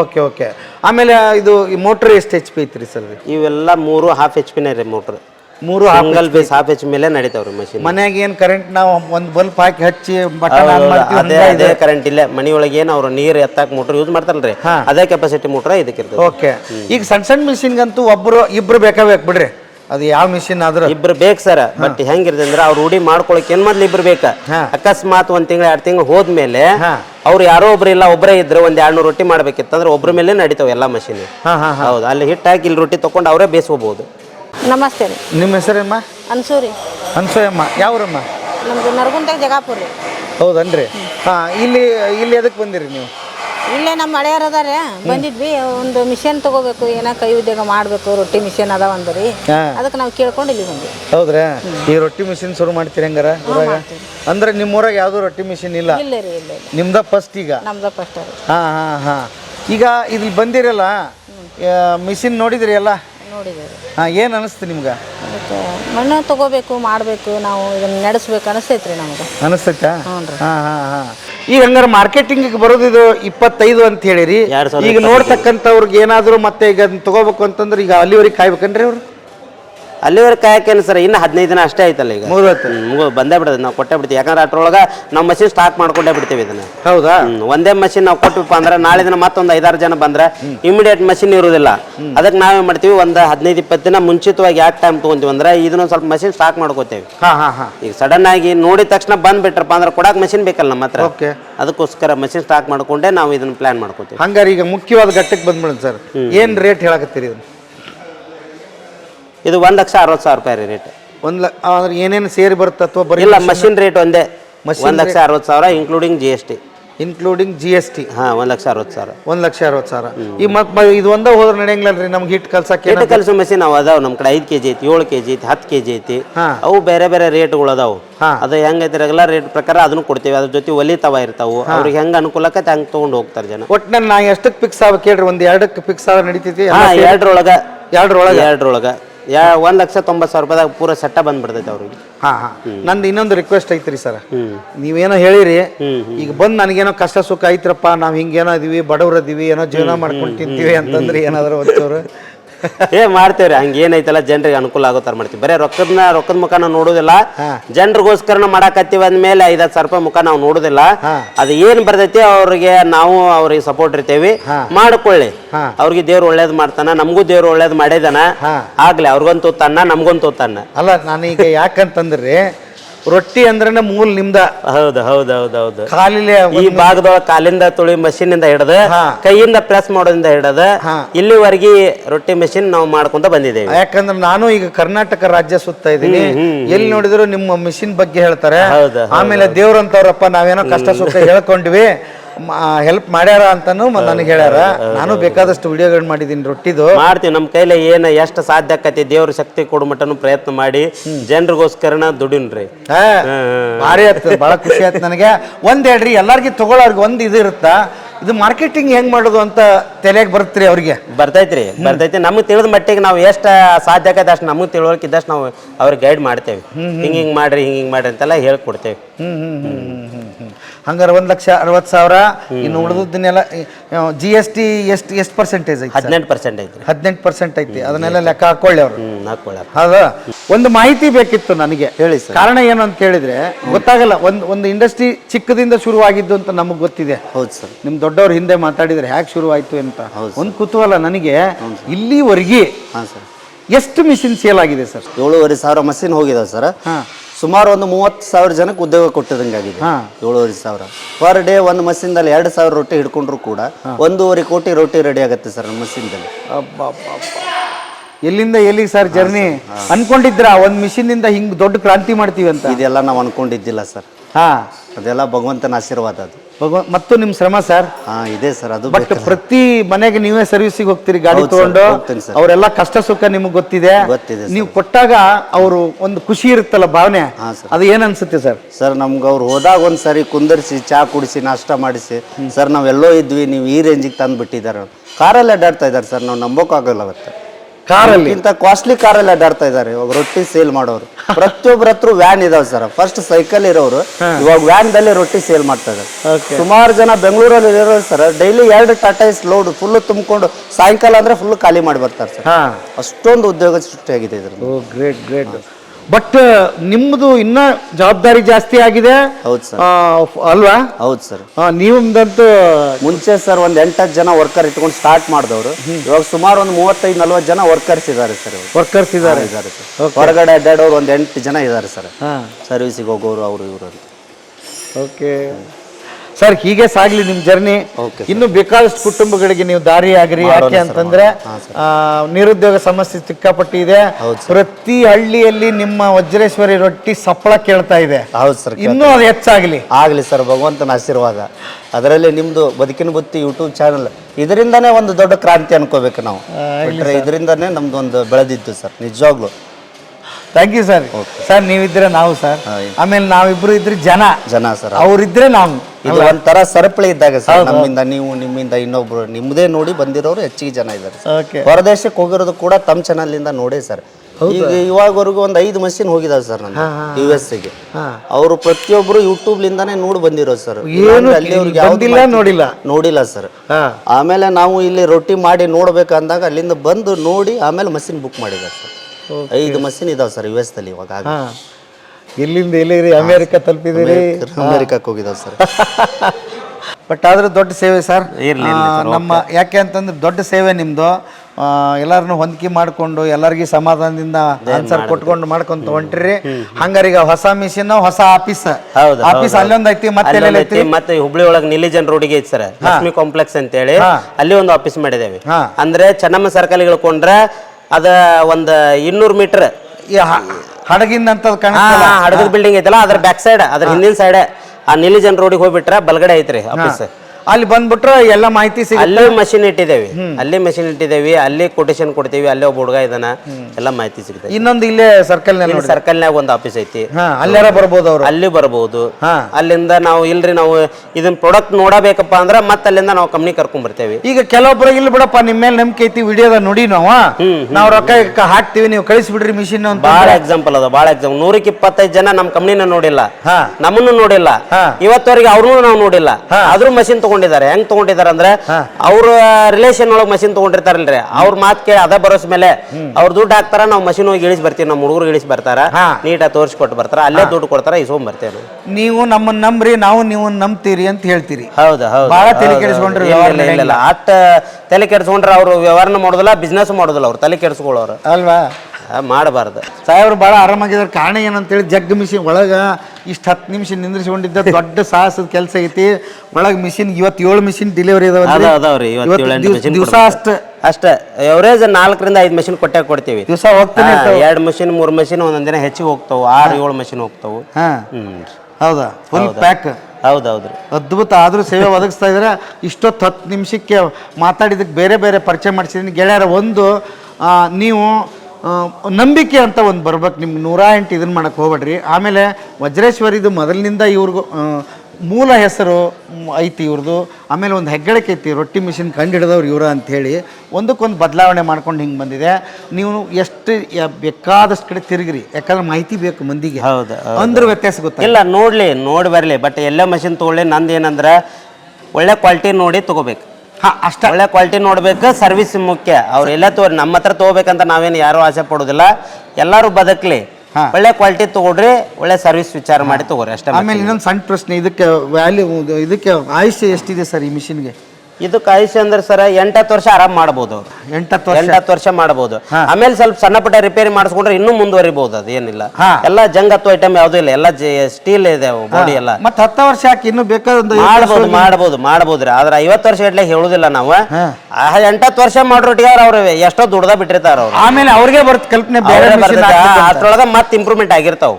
ಓಕೆ ಓಕೆ ಆಮೇಲೆ ಇದು ಈ ಮೋಟ್ರ್ ಎಷ್ಟು ಎಚ್ ಪಿ ಐತ್ರಿ ಸರ್? ಇವೆಲ್ಲ ಮೂರು ಹಾಫ್ ಎಚ್ ಪಿನೇ ರೀ ಮೋಟ್ರ್ ಮೂರು ಸಿಂಗಲ್ ಬೇಸ್ ಹಾಫ್ ಎಚ್ ಮೇಲೆ ನಡೀತಾವ್ರಿ ಮಷಿನ್ ಮನ್ಯಾಗ ಏನ್ ಕರೆಂಟ್ ನಾವು ಒಂದ್ ಬಲ್ಪ್ ಹಾಕಿ ಹಚ್ಚಿ ಬಟನ್ ಆನ್ ಮಾಡ್ತೀವಿ ಅದೇ ಅದೇ ಕರೆಂಟ್ ಇಲ್ಲ. ಮನಿ ಒಳಗೆ ಏನು ಅವ್ರು ನೀರು ಎತ್ತಾಕ ಮೋಟರ್ ಯೂಸ್ ಮಾಡ್ತಾರಲ್ರಿ? ಅದೇ ಕೆಪಾಸಿಟಿ ಮೋಟರ್ ಇದಕ್ಕೆ ಇರ್ತದೆ. ಓಕೆ ಈಗ ಸಣ್ಣ ಸಣ್ಣ ಮಿಷಿನ್ಗಂತೂ ಒಬ್ರು ಇಬ್ರು ಬೇಕಾ ಬೇಕು ಬಿಡ್ರಿ. ಅದು ಯಾವ ಮಿಷಿನ್ ಆದ್ರೂ. ಇಬ್ರು ಬೇಕು ಸರ್ ಬಟ್ ಹೆಂಗಿರ್ತದೆ ಅಂದ್ರೆ ಅವ್ರು ರೂಢಿ ಮಾಡ್ಕೊಳಕ್ ಏನ್ ಮೊದ್ಲು ಇಬ್ರು ಬೇಕ? ಹಾ. ಅಕಸ್ಮಾತ್ ಒಂದ್ ತಿಂಗಳ ಎರಡ್ ತಿಂಗಳು ಹೋದ್ಮೇಲೆ ಹಾ. ಅವ್ರು ಯಾರೋ ಒಬ್ರು ಇಲ್ಲ ಒಬ್ಬರೇ ಇದ್ರೆ ಒಂದ್ ಎರಡ್ ನೂರು ರೊಟ್ಟಿ ಮಾಡ್ಬೇಕಿತ್ತಂದ್ರೆ ಒಬ್ರ ಮೇಲೆ ನಡೀತಾವ ಎಲ್ಲಾ ಮಷಿನ್ ಹಾ ಹಾ ಹೌದು ಅಲ್ಲಿ ಹಿಟ್ ಹಾಕಿ ಇಲ್ಲಿ ರೊಟ್ಟಿ ತಕೊಂಡು ಅವರೇ ಬೇಯಿಸ್ಕೋಬಹುದು ನಮಸ್ತೆ ರೀ. ನಿಮ್ಮ ಹೆಸರೇಮ್ಮ ಅನ್ಸೂರಿ ಅನ್ಸೂಯಮ್ಮ. ಯಾವ್ರಮ್ಮ? ನಮ್ದು ನರಗುಂದಾಗ ಜಗಾಪುರ ರೀ. ಹೌದನ್ರಿ? ಹಾ ಇಲ್ಲಿ ಇಲ್ಲಿ ಎದಕ್ಕೆ ಬಂದಿರಿ ನೀವು? ಇಲ್ಲೇ ನಮ್ಮ ಹಳೆಯರು ಅದಾರೆ. ಬಂದಿದ್ವಿ. ಒಂದು ಮಿಷನ್ ತಗೋಬೇಕು. ಏನ ಕೈ ಉದ್ಯೋಗ ಮಾಡಬೇಕು. ರೊಟ್ಟಿ ಮಿಷನ್ ಅದಾವ ಅಂದ್ರಿ ಹಾ. ಅದಕ್ಕೆ ನಾವು ಕೇಳ್ಕೊಂಡು ಇಲ್ಲಿ ಬಂದ್ವಿ. ಹೌದ್ರಾ? ಈ ರೊಟ್ಟಿ ಮಿಷಿನ್ ಶುರು ಮಾಡ್ತೀರಿ ಹಂಗಾರ? ಊರಾಗ? ಅಂದ್ರೆ ನಿಮ್ಮ ಊರಾಗ ಯಾವ್ದು ರೊಟ್ಟಿ ಮಿಷಿನ್ ಇಲ್ಲ? ಇಲ್ಲ ರೀ ಇಲ್ಲ ಇಲ್ಲ. ನಿಮ್ದ ಫಸ್ಟ್ ಈಗ? ನಮ್ದು ಫಸ್ಟ್ ರೀ ಹಾ ಹಾ ಹಾ. ಈಗ ಇಲ್ಲಿ ಬಂದಿರಲ್ಲ? ಮಿಷಿನ್ ನೋಡಿದ್ರಿ ಎಲ್ಲ? ನೋಡಿದ್ದೇವೆ. ಹಾ ಏನು ಅನಿಸ್ತು ನಿಮ್ಗೆ? ಅದಕ್ಕೆ ಮಣ್ಣು ತಗೋಬೇಕು ಮಾಡಬೇಕು ನಾವು ಇದನ್ನ ನಡೆಸ್ಬೇಕು ಅನಿಸ್ತೈತ್ರಿ ನಮ್ಗೆ. ಅನಿಸ್ತೈತಾ? ಹ್ಞೂ ರೀ ಹಾ ಹಾ ಹಾ. ಈಗ ಹಂಗಾರೆ ಮಾರ್ಕೆಟಿಂಗ್ ಬರೋದು ಇದು ಇಪ್ಪತ್ತೈದು ಅಂತ ಹೇಳಿರಿ. ಎರಡ್ ಸಾವಿರದ ಈಗ ನೋಡ್ತಕ್ಕಂಥವ್ರಿಗೆ ಏನಾದರೂ ಮತ್ತೆ ಈಗ ಅದನ್ನ ತಗೋಬೇಕು ಅಂತಂದ್ರೆ ಈಗ ಅಲ್ಲಿವರೆಗೆ ಕಾಯ್ಬೇಕನ್ರಿ ಅವ್ರು? ಅಲ್ಲಿವರೆಗೆ ಕಾಯಕೇನು ಸರ್? ಇನ್ನು ಹದಿನೈದು ದಿನ ಅಷ್ಟೇ ಆಯ್ತಲ್ಲ ಈಗ? ಮೂರು ಬಂದೇ ಬಿಡೋದು ನಾವು ಕೊಟ್ಟೇ ಬಿಡ್ತೀವಿ. ಯಾಕಂದ್ರೆ ಅಷ್ಟರೊಳಗೆ ನಾವು ಮಷಿನ್ ಸ್ಟಾಕ್ ಮಾಡ್ಕೊಂಡೇ ಬಿಡ್ತೀವಿ ಇದನ್ನ. ಹೌದಾ? ಒಂದೇ ಮಷಿನ್ ನಾವು ಕೊಟ್ಟಪ್ಪ ಅಂದ್ರೆ ನಾಳೆ ದಿನ ಮತ್ತೊಂದು ಐದಾರು ಜನ ಬಂದ್ರೆ ಇಮಿಡಿಯೇಟ್ ಮಷಿನ್ ಇರುವುದಿಲ್ಲ. ಅದಕ್ಕೆ ನಾವೇನ್ ಮಾಡ್ತೀವಿ? ಒಂದು ಹದಿನೈದು ಇಪ್ಪತ್ತು ದಿನ ಮುಂಚಿತವಾಗಿ ಯಾಕೆ ಟೈಮ್ ತೊಗೊಂತೀವಿ ಅಂದ್ರೆ ಇದನ್ನ ಸ್ವಲ್ಪ ಮಷಿನ್ ಸ್ಟಾಕ್ ಮಾಡ್ಕೋತೇವೆ. ಹಾ ಹಾ ಹಾ. ಈಗ ಸಡನ್ ಆಗಿ ನೋಡಿದ ತಕ್ಷಣ ಬಂದ್ಬಿಟ್ರಪ್ಪ ಅಂದ್ರೆ ಕೊಡಕ್ ಮಷಿನ್ ಬೇಕಲ್ಲ ನಮ್ಮ ಹತ್ರ. ಓಕೆ. ಅದಕ್ಕೋಸ್ಕರ ಮಷಿನ್ ಸ್ಟಾಕ್ ಮಾಡ್ಕೊಂಡೇ ನಾವು ಇದನ್ನ ಪ್ಲಾನ್ ಮಾಡ್ಕೋತೀವಿ. ಹಂಗಾರೆ ಈಗ ಮುಖ್ಯವಾದ ಘಟ್ಟಕ್ಕೆ ಬಂದ್ಬಿಡೋದು ಸರ್. ಏನು ರೇಟ್ ಹೇಳಕತ್ತೀರಿ ಇದನ್ನ? ಇದು ಒಂದ್ ಲಕ್ಷ ಅರವತ್ತು ಸಾವಿರ ರೂಪಾಯಿ ರೀ ರೇಟ್ ಒಂದು ಲ ಅಂದ್ರೆ ಏನೇನು ಸೇರಿ ಬರುತ್ತೆ ಅಥವಾ ಬರೀ ಇಲ್ಲ ಮಷಿನ್ ರೇಟ್ ಒಂದೇ. Machine ಒಂದ್ ಲಕ್ಷ ಅರವತ್ತು ಸಾವಿರ including G S T including G S T ಹಾಂ ಒಂದು ಲಕ್ಷ ಅರವತ್ತು ಸಾವಿರ. ಒಂದು ಲಕ್ಷ ಅರವತ್ತು ಸಾವಿರ. ಈ ಮತ್ತೆ ಇದು ಒಂದೇ ಹೋದ್ರೆ ನಡೆಯಂಗಿಲ್ಲರಿ ನಮ್ಗೆ ಹಿಟ್ ಕಲ್ಸಕ್ಕೆ ಹಿಟ್ಟು ಕಲ್ಸೋ ಮಷಿನ್ ಅವ ಅದಾವ ನಮ್ಮ ಕಡೆ ಐದು ಕೆಜಿ ಐತಿ ಏಳು ಕೆಜಿ ಐತಿ ಹತ್ತು ಕೆಜಿ ಐತಿ. ಹಾ. ಅವು ಬೇರೆ ಬೇರೆ ರೇಟ್ಗಳು ಅದಾವು. ಹಾ. ಅದು ಹೆಂಗೈತಿ ರೆಗ್ಯುಲರ್ ರೇಟ್ ಪ್ರಕಾರ ಅದನ್ನು ಕೊಡ್ತೀವಿ. ಅದ್ರ ಜೊತೆ ಒಲಿ ತವ ಇರ್ತಾವು ಅವ್ರಿಗೆ ಹೆಂಗ್ ಅನುಕೂಲಕ್ಕೆ ಹಂಗೆ ತೊಗೊಂಡು ಹೋಗ್ತಾರೆ ಜನ. ಒಟ್ಟು ನಾ ಎಷ್ಟಕ್ಕೆ ಫಿಕ್ಸ್ ಆಗ್ಬೇಕು ಹೇಳ್ರಿ ಒಂದು ಎರಡಕ್ಕೆ ಫಿಕ್ಸ್ ಆದ್ರೆ ನಡೀತೈತಿ? ಹಾಂ ಎರಡರೊಳಗೆ. ಎರಡರೊಳಗೆ? ಎರಡ್ರೊಳಗ. ಯಾ ಒಂದ್ ಲಕ್ಷ ತೊಂಬತ್ತು ಸಾವಿರ ರೂಪಾಯಿದಾಗ ಪೂರ ಸೆಟ್ಟ ಬಂದ್ಬಿಡ್ತೈತೆ ಅವ್ರಿಗೆ. ಹಾ ಹಾ. ನಂದು ಇನ್ನೊಂದು ರಿಕ್ವೆಸ್ಟ್ ಐತ್ರಿ ಸರ್. ನೀವೇನೋ ಹೇಳಿರಿ ಈಗ ಬಂದು ನನಗೇನೋ ಕಷ್ಟ ಸುಖ ಐತ್ರಪ್ಪ ನಾವು ಹಿಂಗೇನೋ ಇದೀವಿ ಬಡವ್ರದೀವಿ ಏನೋ ಜೀವನ ಮಾಡ್ಕೊಂಡು ತಿಂತೀವಿ ಅಂತಂದ್ರೆ ಏನಾದ್ರು ಒಂಚೂರು ಏ ಮಾಡ್ತೇವ್ರಿ ಹಂಗ ಏನೈತಲ್ಲ ಜನರಿಗೆ ಅನುಕೂಲ ಆಗೋ ಥರ ಮಾಡ್ತೀವಿ. ಬರೀ ರೊಕ್ಕದ ರೊಕ್ಕದ ಮುಖ ನಾವು ನೋಡೋದಿಲ್ಲ. ಜನರಿಗೋಸ್ಕರ ಮಾಡಾಕತ್ತೀವಿ ಅಂದ್ಮೇಲೆ ಐದ್ ಹತ್ತು ಸಾವಿರ ರೂಪಾಯಿ ಮುಖ ನಾವು ನೋಡೋದಿಲ್ಲ. ಅದು ಏನ್ ಬರ್ತೈತಿ ಅವ್ರಿಗೆ ನಾವು ಅವ್ರಿಗೆ ಸಪೋರ್ಟ್ ಇರ್ತೇವಿ. ಮಾಡ್ಕೊಳ್ಳಿ. ಅವ್ರಿಗೆ ದೇವ್ರು ಒಳ್ಳೇದ್ ಮಾಡ್ತಾನ ನಮಗೂ ದೇವ್ರು ಒಳ್ಳೇದ್ ಮಾಡಿದಾನ. ಆಗ್ಲಿ ಅವ್ರಿಗಂತೂ ತನ್ನ ನಮ್ಗಂತೂ ತನ್ನ. ಅಲ್ಲ ನಾನೀಗ ಯಾಕಂತಂದ್ರಿ ರೊಟ್ಟಿ ಅಂದ್ರೆ ಮೂಲ ನಿಮ್ದ. ಹೌದು ಹೌದು ಹೌದು ಹೌದು. ಕಾಲಿಲೆ ಈ ಭಾಗದೊಳಗ ಕಾಲಿಂದ ತುಳಿ ಮಷಿನ್ ಇಂದ ಹಿಡದ. ಕೈಯಿಂದ ಪ್ರೆಸ್ ಮಾಡೋದ್ರಿಂದ ಹಿಡದ. ಇಲ್ಲಿವರೆಗೆ ರೊಟ್ಟಿ ಮಷಿನ್ ನಾವು ಮಾಡ್ಕೊಂತ ಬಂದಿದ್ದೇವೆ. ಯಾಕಂದ್ರೆ ನಾನು ಈಗ ಕರ್ನಾಟಕ ರಾಜ್ಯ ಸುತ್ತಾ ಇದ್ದೀನಿ. ಎಲ್ಲಿ ನೋಡಿದ್ರು ನಿಮ್ಮ ಮಿಷಿನ್ ಬಗ್ಗೆ ಹೇಳ್ತಾರೆ. ಆಮೇಲೆ ದೇವ್ರಂತವ್ರಪ್ಪ ನಾವೇನೋ ಕಷ್ಟ ಸುಖ [laughs] ಹೇಳ್ಕೊಂಡ್ವಿ. ಹೆಲ್ಪ್ ಮಾಡ್ಯಾರ ಅಂತಾನು ನನಗೆ ಹೇಳ್ಯಾರ. ನಾನು ಬೇಕಾದಷ್ಟು ವಿಡಿಯೋಗಳು ಮಾಡಿದ್ದೀನಿ ರೊಟ್ಟಿದು. ಮಾಡ್ತೀವಿ ನಮ್ಮ ಕೈಲಿ ಏನು ಎಷ್ಟು ಸಾಧ್ಯ ಆಕತಿ ದೇವ್ರ ಶಕ್ತಿ ಕೊಡು ಮಟ್ಟನು ಪ್ರಯತ್ನ ಮಾಡಿ ಜನರಿಗೋಸ್ಕರನ ದುಡಿನ್ರಿ. ಹಾ, ಭಾರಿ ಆಯ್ತು ಭಾಳ ಖುಷಿ ಆಯ್ತು ನನಗೆ. ಒಂದ್ ಹೇಳ್ರಿ ಎಲ್ಲಾರ್ಗಿ ತಗೊಳ್ಳೋರ್ಗೆ ಒಂದ್ ಇದು ಇರುತ್ತಾ? ಇದು ಮಾರ್ಕೆಟಿಂಗ್ ಹೆಂಗ್ ಮಾಡೋದು ಅಂತ ತಲೆಯಾಗ ಬರುತ್ತ್ರಿ ಅವ್ರಿಗೆ? ಬರ್ತೈತ್ರಿ ಬರ್ತೈತಿ ನಮಗೆ ತಿಳಿದ ಮಟ್ಟಿಗೆ ನಾವು ಎಷ್ಟು ಸಾಧ್ಯ ಆಗತ್ತೆ ಅಷ್ಟು ನಮಗೆ ತಿಳುವಳಿಕೆ ಇದ್ದಷ್ಟು ನಾವು ಅವ್ರಿಗೆ ಗೈಡ್ ಮಾಡ್ತೇವೆ. ಹಿಂಗೆ ಹಿಂಗೆ ಮಾಡ್ರಿ ಹಿಂಗೆ ಹಿಂಗ್ ಮಾಡ್ರಿ ಅಂತೆಲ್ಲ ಹೇಳ್ಕೊಡ್ತೇವೆ. ಹಂಗಾರೆ ಒಂದ್ ಲಕ್ಷ ಅರವತ್ತು ಸಾವಿರ ಇನ್ನು ಉಳಿದದ್ದನ್ನೆಲ್ಲ ಜಿ ಎಸ್ ಟಿ ಎಷ್ಟು ಎಷ್ಟು ಪರ್ಸೆಂಟೇಜ್ ಐತಿ ಹದಿನೆಂಟು ಪರ್ಸೆಂಟ್ ಐತಿ ಹದಿನೆಂಟು ಪರ್ಸೆಂಟ್ ಐತಿ. ಅದನ್ನೆಲ್ಲ ಲೆಕ್ಕ ಹಾಕೊಳ್ಳಿ ಅವರು. ಹೌದಾ? ಒಂದು ಮಾಹಿತಿ ಬೇಕಿತ್ತು ನನಗೆ. ಹೇಳಿ. ಕಾರಣ ಏನು ಅಂತ ಕೇಳಿದ್ರೆ ಗೊತ್ತಾಗಲ್ಲ ಒಂದು ಒಂದು ಇಂಡಸ್ಟ್ರಿ ಚಿಕ್ಕದಿಂದ ಶುರುವಾಗಿದ್ದು ಅಂತ ನಮಗೆ ಗೊತ್ತಿದೆ. ಹೌದು ಸರ್. ನಿಮ್ಮ ದೊಡ್ಡವ್ರ ಹಿಂದೆ ಮಾತಾಡಿದ್ರೆ ಹೇಗೆ ಶುರು ಆಯ್ತು ಅಂತ ಒಂದು ಕುತೂಹಲ ನನಗೆ ಇಲ್ಲಿವರೆಗೆ ಹಾಂ ಸರ್. ಎಷ್ಟು ಮಿಷಿನ್ ಸೇಲ್ ಆಗಿದೆ ಸರ್? ಏಳುವರೆ ಸಾವಿರ ಮಷಿನ್ ಹೋಗಿದೆ ಸರ್. ಹಾ. ಸುಮಾರು ಒಂದು ಮೂವತ್ತು ಸಾವಿರ ಜನಕ್ಕೆ ಉದ್ಯೋಗ ಕೊಟ್ಟಿದಂಗಾಗಿದೆ. ಏಳುವರೆ ಸಾವಿರ. ಪರ್ ಡೇ ಒಂದು ಮಸೀನ್ದಲ್ಲಿ ಎರಡು ಸಾವಿರ ರೊಟ್ಟಿ ಹಿಡ್ಕೊಂಡ್ರು ಕೂಡ ಒಂದೂವರೆ ಕೋಟಿ ರೊಟ್ಟಿ ರೆಡಿ ಆಗುತ್ತೆ ಸರ್ ನಮ್ಮ ಮಷಿನ್ದಲ್ಲಿ ಎಲ್ಲಿಂದ ಎಲ್ಲಿಗೆ ಸರ್ ಜರ್ನಿ ಅನ್ಕೊಂಡಿದ್ರ ಒಂದ್ ಮಿಷಿನ್ ಹಿಂಗೆ ಹಿಂಗ್ ದೊಡ್ಡ ಕ್ರಾಂತಿ ಮಾಡ್ತೀವಿ ಅಂತ? ಇದೆಲ್ಲ ನಾವು ಅನ್ಕೊಂಡಿದ್ದಿಲ್ಲ ಸರ್ ಹಾ. ಅದೆಲ್ಲ ಭಗವಂತನ ಆಶೀರ್ವಾದ ಅದು. ಮತ್ತು ನಿಮ್ ಶ್ರಮ ಸರ್ ಹಾ ಇದೆ ಸರ್ ಅದು ಬಟ್ ಪ್ರತಿ ಮನೆಗೆ ನೀವೇ ಸರ್ವಿಸಿಗೆ ಹೋಗ್ತೀರಿ ಗಾಡಿ ಹೌದು sir, ತಗೊಂಡು? ಹೋಗ್ತೀನಿ sir. ಅವರೆಲ್ಲ ಕಷ್ಟ ಸುಖ ನಿಮಗೆ ಗೊತ್ತಿದೆ? ಗೊತ್ತಿದೆ sir. ನೀವು ಕೊಟ್ಟಾಗ ಅವರು ಒಂದು ಖುಷಿ ಇರುತ್ತಲ್ಲ ಭಾವನೆ? ಹಾ, sir. ಅದು ಏನ್ ಅನ್ಸುತ್ತೆ ಸರ್ ಸರ್ ನಮ್ಗೆ ಅವ್ರು ಹೋದಾಗ ಒಂದು ಸರಿ ಕುಂದರ್ಸಿ ಚಾ ಕುಡಿಸಿ ನಾಷ್ಟ ಮಾಡಿಸಿ. ಸರ್ ನಾವೆಲ್ಲೋ ಇದ್ವಿ ನೀವು ಈ ರೇಂಜಿಗೆ ತಂದು ಬಿಟ್ಟಿದ್ದಾರೆ ಕಾರಲ್ಲಿ ಅಡ್ಡಾಡ್ತಾ ಇದ್ದಾರೆ ಸರ್ ನಾವು ನಂಬೋಕ್ಕಾಗಲ್ಲ ಅವತ್ತು. ಕಾರಲ್ಲಿ ಇಂಥ ಕಾಸ್ಟ್ಲಿ ಕಾರಲ್ಲಿ ಅಡ್ಡಾಡ್ತಾ ಇದ್ದಾರೆ ಇವಾಗ ರೊಟ್ಟಿ ಸೇಲ್ ಮಾಡೋರು. [laughs] ಪ್ರತಿಯೊಬ್ಬರ ಹತ್ರ ವ್ಯಾನ್ ಇದಾವೆ ಸರ್ ಫಸ್ಟ್ ಸೈಕಲ್ ಇರೋರು. ಇವಾಗ ವ್ಯಾನ್ ದಲ್ಲಿ ರೊಟ್ಟಿ ಸೇಲ್ ಮಾಡ್ತಾ ಇದ್ದಾರೆ ಸುಮಾರು ಜನ ಬೆಂಗಳೂರಲ್ಲಿ ಇರೋರು ಸರ್ ಡೈಲಿ ಎರಡು ಟಾಟಾ ಇಸ್ ಲೋಡ್ ಫುಲ್ ತುಂಬಿಕೊಂಡು ಸಾಯಂಕಾಲ ಅಂದ್ರೆ ಫುಲ್ ಖಾಲಿ ಮಾಡಿ ಬರ್ತಾರೆ ಸರ್ ಅಷ್ಟೊಂದು ಉದ್ಯೋಗ ಸೃಷ್ಟಿಯಾಗಿದೆ ಆಗಿದೆ ಓ ಗ್ರೇಟ್ ಗ್ರೇಟ್ ಬಟ್ ನಿಮ್ಮದು ಇನ್ನ ಜವಾಬ್ದಾರಿ ಜಾಸ್ತಿ ಆಗಿದೆ. ಹೌದು ಸರ್. ಆ, ಫ್- ಅಲ್ವಾ? ಹೌದು ಸರ್. ನೀವಂದಂತೂ ಮುಂಚೆ ಸರ್ ಒಂದ್ ಎಂಟತ್ತು ಜನ ವರ್ಕರ್ ಇಟ್ಕೊಂಡು ಸ್ಟಾರ್ಟ್ ಮಾಡಿದವರು. ಇವಾಗ ಸುಮಾರು ಒಂದು ಮೂವತ್ತೈದು ನಲ್ವತ್ತು ಜನ ವರ್ಕರ್ಸ್ ಇದ್ದಾರೆ ಸರ್ ಇವಾಗ. ವರ್ಕರ್ಸ್ ಇದ್ದಾರೆ ಇದ್ದಾರೆ ಸರ್. ಹೊರಗಡೆ ಅಡ್ಡಾಡೋರು ಒಂದು ಎಂಟು ಜನ ಇದ್ದಾರೆ ಸರ್. ಹಾ. ಸರ್ವಿಸಿಗೆ ಹೋಗೋರು ಅವರು ಇವರು ಅಂತ. ಓಕೆ ಸರ್ ಹೀಗೆ ಸಾಗ್ಲಿ ನಿಮ್ ಜರ್ನಿ ಇನ್ನು ಬೇಕಾದಷ್ಟು ಕುಟುಂಬಗಳಿಗೆ ನೀವು ದಾರಿ ಆಗ್ರಿ ಯಾಕೆ ಅಂತಂದ್ರೆ ನಿರುದ್ಯೋಗ ಸಮಸ್ಯೆ ಸಿಕ್ಕಾಪಟ್ಟಿ ಇದೆ ಪ್ರತಿ ಹಳ್ಳಿಯಲ್ಲಿ ನಿಮ್ಮ ವಜ್ರೇಶ್ವರಿ ರೊಟ್ಟಿ ಸಪ್ಪಳ ಕೇಳ್ತಾ ಇದೆ. ಹೌದು ಸರ್ ಇನ್ನೂ ಅದು ಹೆಚ್ಚಾಗ್ಲಿ. ಆಗ್ಲಿ ಸರ್ ಭಗವಂತನ ಆಶೀರ್ವಾದ. ಅದರಲ್ಲಿ ನಿಮ್ದು ಬದುಕಿನ ಬುತ್ತಿ ಯೂಟ್ಯೂಬ್ ಚಾನಲ್ ಇದರಿಂದನೇ ಒಂದು ದೊಡ್ಡ ಕ್ರಾಂತಿ ಅನ್ಕೋಬೇಕು ನಾವು. ಇದರಿಂದಾನೇ ಇದರಿಂದನೇ ನಮ್ದು ಒಂದು ಬೆಳೆದಿದ್ದು ಸರ್ ನಿಜವಾಗ್ಲು. ಥ್ಯಾಂಕ್ ಯು ಸರ್ ಸರ್ ನೀವಿದ್ರೆ ನಾವು ಸರ್ ಆಮೇಲೆ ನಾವಿಬ್ರು ಇದ್ರೆ ಜನ. ಜನ ಸರ್ ಅವ್ರಿದ್ರೆ ನಾವು. ಇದು ಒಂಥರ ಸರಪಳಿ ಇದ್ದಾಗ ಸರ್ ನಮ್ಮಿಂದ ನೀವು ನಿಮ್ಮಿಂದ ಇನ್ನೊಬ್ರು ನಿಮ್ಮದೇ ನೋಡಿ ಬಂದಿರೋರು ಹೆಚ್ಚಿಗೆ ಜನ ಇದ್ದಾರೆ ಹೊರದೇಶಕ್ಕೆ ಹೋಗಿರೋದು ಕೂಡ ತಮ್ಮ ಚಾನಲಿಂದ ನೋಡೇ ಸರ್ ಈಗ ಇವಾಗವರೆಗೂ ಒಂದು ಐದು ಮಷಿನ್ ಹೋಗಿದಾವೆ ಸರ್ ನನ್ನ ಯು ಎಸ್ಗೆ. ಅವರು ಪ್ರತಿಯೊಬ್ರು ಯೂಟ್ಯೂಬ್ ಲಿಂದಾನೇ ನೋಡಿ ಬಂದಿರೋ ಸರ್ ಬಂದಿಲ್ಲ ನೋಡಿಲ್ಲ. ನೋಡಿಲ್ಲ ಸರ್ ಆಮೇಲೆ ನಾವು ಇಲ್ಲಿ ರೊಟ್ಟಿ ಮಾಡಿ ನೋಡ್ಬೇಕಂದಾಗ ಅಲ್ಲಿಂದ ಬಂದು ನೋಡಿ ಆಮೇಲೆ ಮಷಿನ್ ಬುಕ್ ಮಾಡಿದ್ದಾರೆ ಸರ್ ಐದು ಮಷಿನ್ ಇದಾವೆ ಸರ್ ಯು ಎಸ್ ದಲ್ಲಿ ಇವಾಗ ಇಲ್ಲಿಂದ ಎಲ್ಲಿರಿ ಅಮೇರಿಕ ತಲುಪಿದಿರಿ. ಅಮೆರಿಕಕ್ಕೆ ಹೋಗಿದಾವೆ ಸರ್. [laughs] ಬಟ್ ಆದ್ರೂ ದೊಡ್ಡ ಸೇವೆ ಸರ್? ನಮ್ಮ ಯಾಕೆ ಅಂತಂದ್ರೆ ದೊಡ್ಡ ಸೇವೆ ನಿಮ್ದು. ಎಲ್ಲರನ್ನು ಹೊಂದಿಕೆ ಮಾಡ್ಕೊಂಡು ಎಲ್ಲರಿಗೂ ಸಮಾಧಾನದಿಂದ ಆನ್ಸರ್ ಕೊಟ್ಕೊಂಡು ಮಾಡ್ಕೊಂತ ಹೊಂಟ್ರಿ. ಹಂಗಾರೀಗ ಹೊಸ ಮಿಷಿನ್ ಹೊಸ ಆಫೀಸ್ ಹೌದು, ಆಫೀಸ್ ಅಲ್ಲೊಂದ್ ಐತಿ ಮತ್ತೆ ಮತ್ತೆ ಹುಬ್ಳಿ ಒಳಗೆ ನಿಲಿಜನ್ ರೋಡಿಗೆ ಐತಿ ಸರ್. ಲಕ್ಷ್ಮಿ ಕಾಂಪ್ಲೆಕ್ಸ್ ಅಂತ ಹೇಳಿ ಅಲ್ಲಿ ಒಂದು ಆಫೀಸ್ ಮಾಡಿದೇವೆ. ಅಂದ್ರೆ ಚೆನ್ನಮ್ಮ ಸರ್ಕಲ್ ಇಳ್ಕೊಂಡ್ರೆ ಅದ ಒಂದು ಇನ್ನೂರು ಮೀಟರ್. ಹಡಗಿಂದ ಬಿಲ್ಡಿಂಗ್ ಐತಲ್ಲ ಅದ್ರ ಬ್ಯಾಕ್ ಸೈಡ್ ಅದ್ರ ಹಿಂದಿನ ಸೈಡ್ ಆ ನಿಲಿಜನ್ ರೋಡಿಗೆ ಹೋಗ್ಬಿಟ್ರೆ ಬಲಗಡೆ ಐತ್ರಿ ಆಫೀಸ್ ಅಲ್ಲಿ ಬಂದ್ಬಿಟ್ರೆ ಎಲ್ಲ ಮಾಹಿತಿ ಸಿಗುತ್ತೆ. ಅಲ್ಲೇ ಮಷಿನ್ ಇಟ್ಟಿದ್ದೇವೆ. ಅಲ್ಲಿ ಮಷಿನ್ ಇಟ್ಟಿದ್ದೇವೆ. ಅಲ್ಲಿ ಕೊಟೇಶನ್ ಕೊಡ್ತೀವಿ. ಅಲ್ಲೇ ಒಬ್ಬ ಹುಡುಗ ಇದಾನ ಎಲ್ಲ ಮಾಹಿತಿ ಸಿಗುತ್ತೆ. ಇನ್ನೊಂದು ಇಲ್ಲೇ ಸರ್ಕಲ್ ಸರ್ಕಲ್ ಸರ್ಕಲ್ನಾಗ ಒಂದು ಆಫೀಸ್ ಐತಿ. ಅಲ್ಲಾರ ಬರ್ಬೋದು ಅವ್ರು. ಅಲ್ಲಿ ಬರಬಹುದು ಹಾ. ಅಲ್ಲಿಂದ ನಾವು ಇಲ್ರಿ ನಾವು ಇದನ್ನ ಪ್ರಾಡಕ್ಟ್ ನೋಡಬೇಕಪ್ಪ ಅಂದ್ರೆ ಮತ್ತೆ ಅಲ್ಲಿಂದ ನಾವು ಕಂಪ್ನಿ ಕರ್ಕೊಂಡ್ ಬರ್ತೇವೆ. ಈಗ ಕೆಲವೊಬ್ರು ಇಲ್ಲಿ ಬಿಡಪ್ಪ ನಿಮ್ ಮೇಲೆ ನಂಬಿಕೆ ಐತಿ ವಿಡಿಯೋದ ನೋಡಿ ನಾವು. ನಾವು ರೊಕ್ಕ ಹಾಕ್ತಿವಿ ನೀವು ಕಳಿಸ್ಬಿಡ್ರಿ ಮಿಷಿನ್ ಬಹಳ ಬಾಳ ಎಕ್ಸಾಂಪಲ್ ಅದ ಬಾಳ ಎಕ್ಸಾಂಪಲ್ ನೂರಕ್ಕೆ ಇಪ್ಪತ್ತೈದು ಜನ ನಮ್ ಕಂಪ್ನಿನ ನೋಡಿಲ್ಲ. ಹಾ. ನಮ್ಮನ್ನು ನೋಡಿಲ್ಲ. ಇವತ್ತವರೆಗೆ ಅವ್ರನ್ನೂ ನಾವು ನೋಡಿಲ್ಲ. ಆದ್ರೂ ಮಷಿನ್ ತಗೊಂಡಿದ್ದಾರೆ. ಹೆಂಗ್ ತಗೊಂಡಿದ್ದಾರೆ ಅಂದ್ರೆ ಅವ್ರ ರಿಲೇಷನ್ ಒಳಗ್ ಮಷಿನ್ ತಗೊಂಡಿರ್ತಾರಲ್ರಿ. ಅವ್ರ ಮಾತ್ ಕೇಳಿ ಅದ ಬರೋಸ್ ಮೇಲೆ ಅವ್ರ ದುಡ್ಡು ಹಾಕ್ತಾರ ನಾವು ಮಷಿನ್ ಹೋಗಿ ಇಳಿಸಿ ಬರ್ತೀವಿ ನಮ್ಮ ಹುಡುಗರು ಇಳಿಸಿ ಬರ್ತಾರ. ನೀಟಾಗಿ ತೋರಿಸ್ಕೊಟ್ಟು ಬರ್ತಾರ ಅಲ್ಲೇ ದುಡ್ಡು ಕೊಡ್ತಾರ ಇಸ್ಕೊಂಡ್ ಬರ್ತೇವೆ ನಾವು. ನಮ್ಮನ್ನ ನಂಬ್ರಿ ನಾವು ನೀವು ನಂಬ್ತೀರಿ ಅಂತ ಹೇಳ್ತೀರಿ. ಹೌದು ಹೌದು ಬಹಳ ತಲೆ ಹೌದು, ಕೆಡಿಸ್ಕೊಂಡ್ರೆ ವ್ಯವಹಾರ ಇಲ್ಲ, ಇಲ್ಲ, ಇಲ್ಲ. ಅಟ್ಟ ತಲೆ ಕೆಡಿಸ್ಕೊಂಡ್ರೆ ಅವ್ರು ವ್ಯವಹಾರನ ಮಾಡೋದಿಲ್ಲ ಬಿಸ್ನೆಸ್ ಮಾಡೋದಿಲ್ಲ ಅವ್ರು ತಲೆ ಕೆಡಿಸ್ಕೊಳ್ಳೋರು ಅಲ್ವಾ? ಮಾಡಬಾರ್ದು. ಸಾಹೇಬ್ರು ಭಾಳ ಆರಾಮಾಗಿದ್ದಾರೆ. ಕಾರಣ ಏನಂತೇಳಿ ಜಗ್ ಮಿಷಿನ್ ಒಳಗೆ ಇಷ್ಟು ಹತ್ತು ನಿಮಿಷ ನಿಂದ್ರಿಸಿಕೊಂಡಿದ್ದ ದೊಡ್ಡ ಸಾಹಸದ ಕೆಲಸ ಐತಿ. ಒಳಗೆ ಮಿಷಿನ್ ಇವತ್ತು ಏಳು ಮಿಷಿನ್ ಡೆಲಿವರಿ ಅದ ಅದಾವ್ರಿ ಇವತ್ತು ದಿವಸ. ಅಷ್ಟು ಅಷ್ಟೇ ಎವರೇಜ್ ನಾಲ್ಕರಿಂದ ಐದು ಮಷಿನ್ ಕೊಟ್ಟೆ ಕೊಡ್ತೀವಿ. ದಿವಸ ಹೋಗ್ತಾನೆ. ಎರಡು ಮಷಿನ್ ಮೂರು ಮಷಿನ್ ಒಂದೊಂದು ದಿನ ಹೆಚ್ಚಿಗೆ ಹೋಗ್ತಾವು. ಆರು ಏಳು ಮಷಿನ್ ಹೋಗ್ತಾವು. ಹೌದಾ? ಫುಲ್ ಪ್ಯಾಕ್ ಹೌದೌದು ಅದ್ಭುತ. ಆದರೂ ಸೇವೆ ಒದಗಿಸ್ತಾ ಇದ್ದಾರೆ ಇಷ್ಟೊತ್ತು ಹತ್ತು ನಿಮಿಷಕ್ಕೆ ಮಾತಾಡಿದಕ್ಕೆ ಬೇರೆ ಬೇರೆ ಪರಿಚಯ ಮಾಡಿಸಿದ್ದೀನಿ ಗೆಳೆಯರ ಒಂದು ನೀವು ನಂಬಿಕೆ ಅಂತ ಒಂದು ಬರ್ಬೇಕು. ನಿಮ್ಗೆ ನೂರ ಎಂಟು ಇದನ್ನು ಮಾಡಕ್ಕೆ ಹೋಗ್ಬೇಡ್ರಿ. ಆಮೇಲೆ ವಜ್ರೇಶ್ವರಿದು ಮೊದಲಿನಿಂದ ಇವ್ರಿಗೂ ಮೂಲ ಹೆಸರು ಐತಿ ಇವ್ರದ್ದು ಆಮೇಲೆ ಒಂದು ಹೆಗ್ಗಳಿಕೆ ಐತಿ ರೊಟ್ಟಿ ಮಿಷಿನ್ ಕಂಡು ಹಿಡಿದವ್ರು ಇವರು ಅಂಥೇಳಿ ಒಂದಕ್ಕೊಂದು ಬದಲಾವಣೆ ಮಾಡ್ಕೊಂಡು ಹಿಂಗೆ ಬಂದಿದೆ. ನೀವು ಎಷ್ಟು ಬೇಕಾದಷ್ಟು ಕಡೆ ತಿರುಗಿರಿ. ಯಾಕಂದ್ರೆ ಮಾಹಿತಿ ಬೇಕು ಮಂದಿಗೆ. ಹೌದು, ಅಂದ್ರೆ ವ್ಯತ್ಯಾಸ ಗೊತ್ತಿಲ್ಲ ಇಲ್ಲ ನೋಡಲಿ ನೋಡಿ ಬರಲಿ. ಬಟ್ ಎಲ್ಲ ಮಷಿನ್ ತೊಗೊಳ್ಳಿ. ನಂದು ಏನಂದ್ರೆ ಒಳ್ಳೆ ಕ್ವಾಲಿಟಿ ನೋಡಿ ತಗೋಬೇಕು. ಹಾಂ ಅಷ್ಟ. ಒಳ್ಳೆ ಕ್ವಾಲಿಟಿ ನೋಡ್ಬೇಕು ಸರ್ವಿಸ್ ಮುಖ್ಯ. ಅವ್ರು ಎಲ್ಲ ತೋರಿ ನಮ್ಮ ಹತ್ರ ತಗೋಬೇಕಂತ ನಾವೇನು ಯಾರು ಆಸೆ ಪಡೋದಿಲ್ಲ. ಎಲ್ಲರೂ ಬದುಕಲಿ. ಒಳ್ಳೆ ಕ್ವಾಲಿಟಿ ತಗೊಳ್ರಿ ಒಳ್ಳೆ ಸರ್ವಿಸ್ ವಿಚಾರ ಮಾಡಿ ತಗೋರಿ ಅಷ್ಟೇ ಆಮೇಲೆ ಇನ್ನೊಂದು ಸಣ್ಣ ಪ್ರಶ್ನೆ ಇದಕ್ಕೆ ವ್ಯಾಲ್ಯೂ ಇದಕ್ಕೆ ಆಯುಷ್ಯ ಎಷ್ಟಿದೆ ಸರ್ ಈ ಮಿಷಿನ್ಗೆ ಇದಕ್ಕೆ ಆಯುಷ್ಯ ಅಂದ್ರೆ ಸರ್ ಎಂಟತ್ತು ವರ್ಷ ಆರಾಮ್ ಮಾಡ್ಬೋದು. ಎಂಟತ್ತು ವರ್ಷ. ಎಂಟತ್ತು ವರ್ಷ ಮಾಡಬಹುದು ಆಮೇಲೆ ಸ್ವಲ್ಪ ಸಣ್ಣ ಪುಟ್ಟ ರಿಪೇರಿ ಮಾಡಿಸ್ಕೊಂಡ್ರೆ ಇನ್ನೂ ಮುಂದುವರಿಬಹುದು ಅದೇನಿಲ್ಲ ಏನಿಲ್ಲ. ಜಂಗ್ ಹತ್ತು ಐಟಮ್ ಯಾವ್ದು ಇಲ್ಲ. ಎಲ್ಲ ಸ್ಟೀಲ್ ಇದೆ ಬಾಡಿ ಎಲ್ಲ. ಮತ್ತೆ ಹತ್ತು ವರ್ಷ ಯಾಕೆ ಇನ್ನೂ ಬೇಕಾದ ಮಾಡ್ಬೋದು ಮಾಡ್ಬೋದು ಮಾಡ್ಬೋದ್ರಿ. ಆದ್ರೆ ಐವತ್ತು ವರ್ಷ ಇಡ್ಲಿಕ್ಕೆ ಹೇಳುದಿಲ್ಲ ನಾವು. ಎಂಟತ್ತು ವರ್ಷ ಮಾಡೋಟಿಗೆ ಅವ್ರ ಎಷ್ಟೋ ದುಡ್ದ ಬಿಟ್ಟಿರ್ತಾರ ಅವ್ರು. ಆಮೇಲೆ ಅವ್ರಿಗೆ ಬರ್ತ ಕಲ್ಪನೆ. ಅದ್ರೊಳಗ ಮತ್ತೆ ಇಂಪ್ರೂವ್ಮೆಂಟ್ ಆಗಿರ್ತಾವ.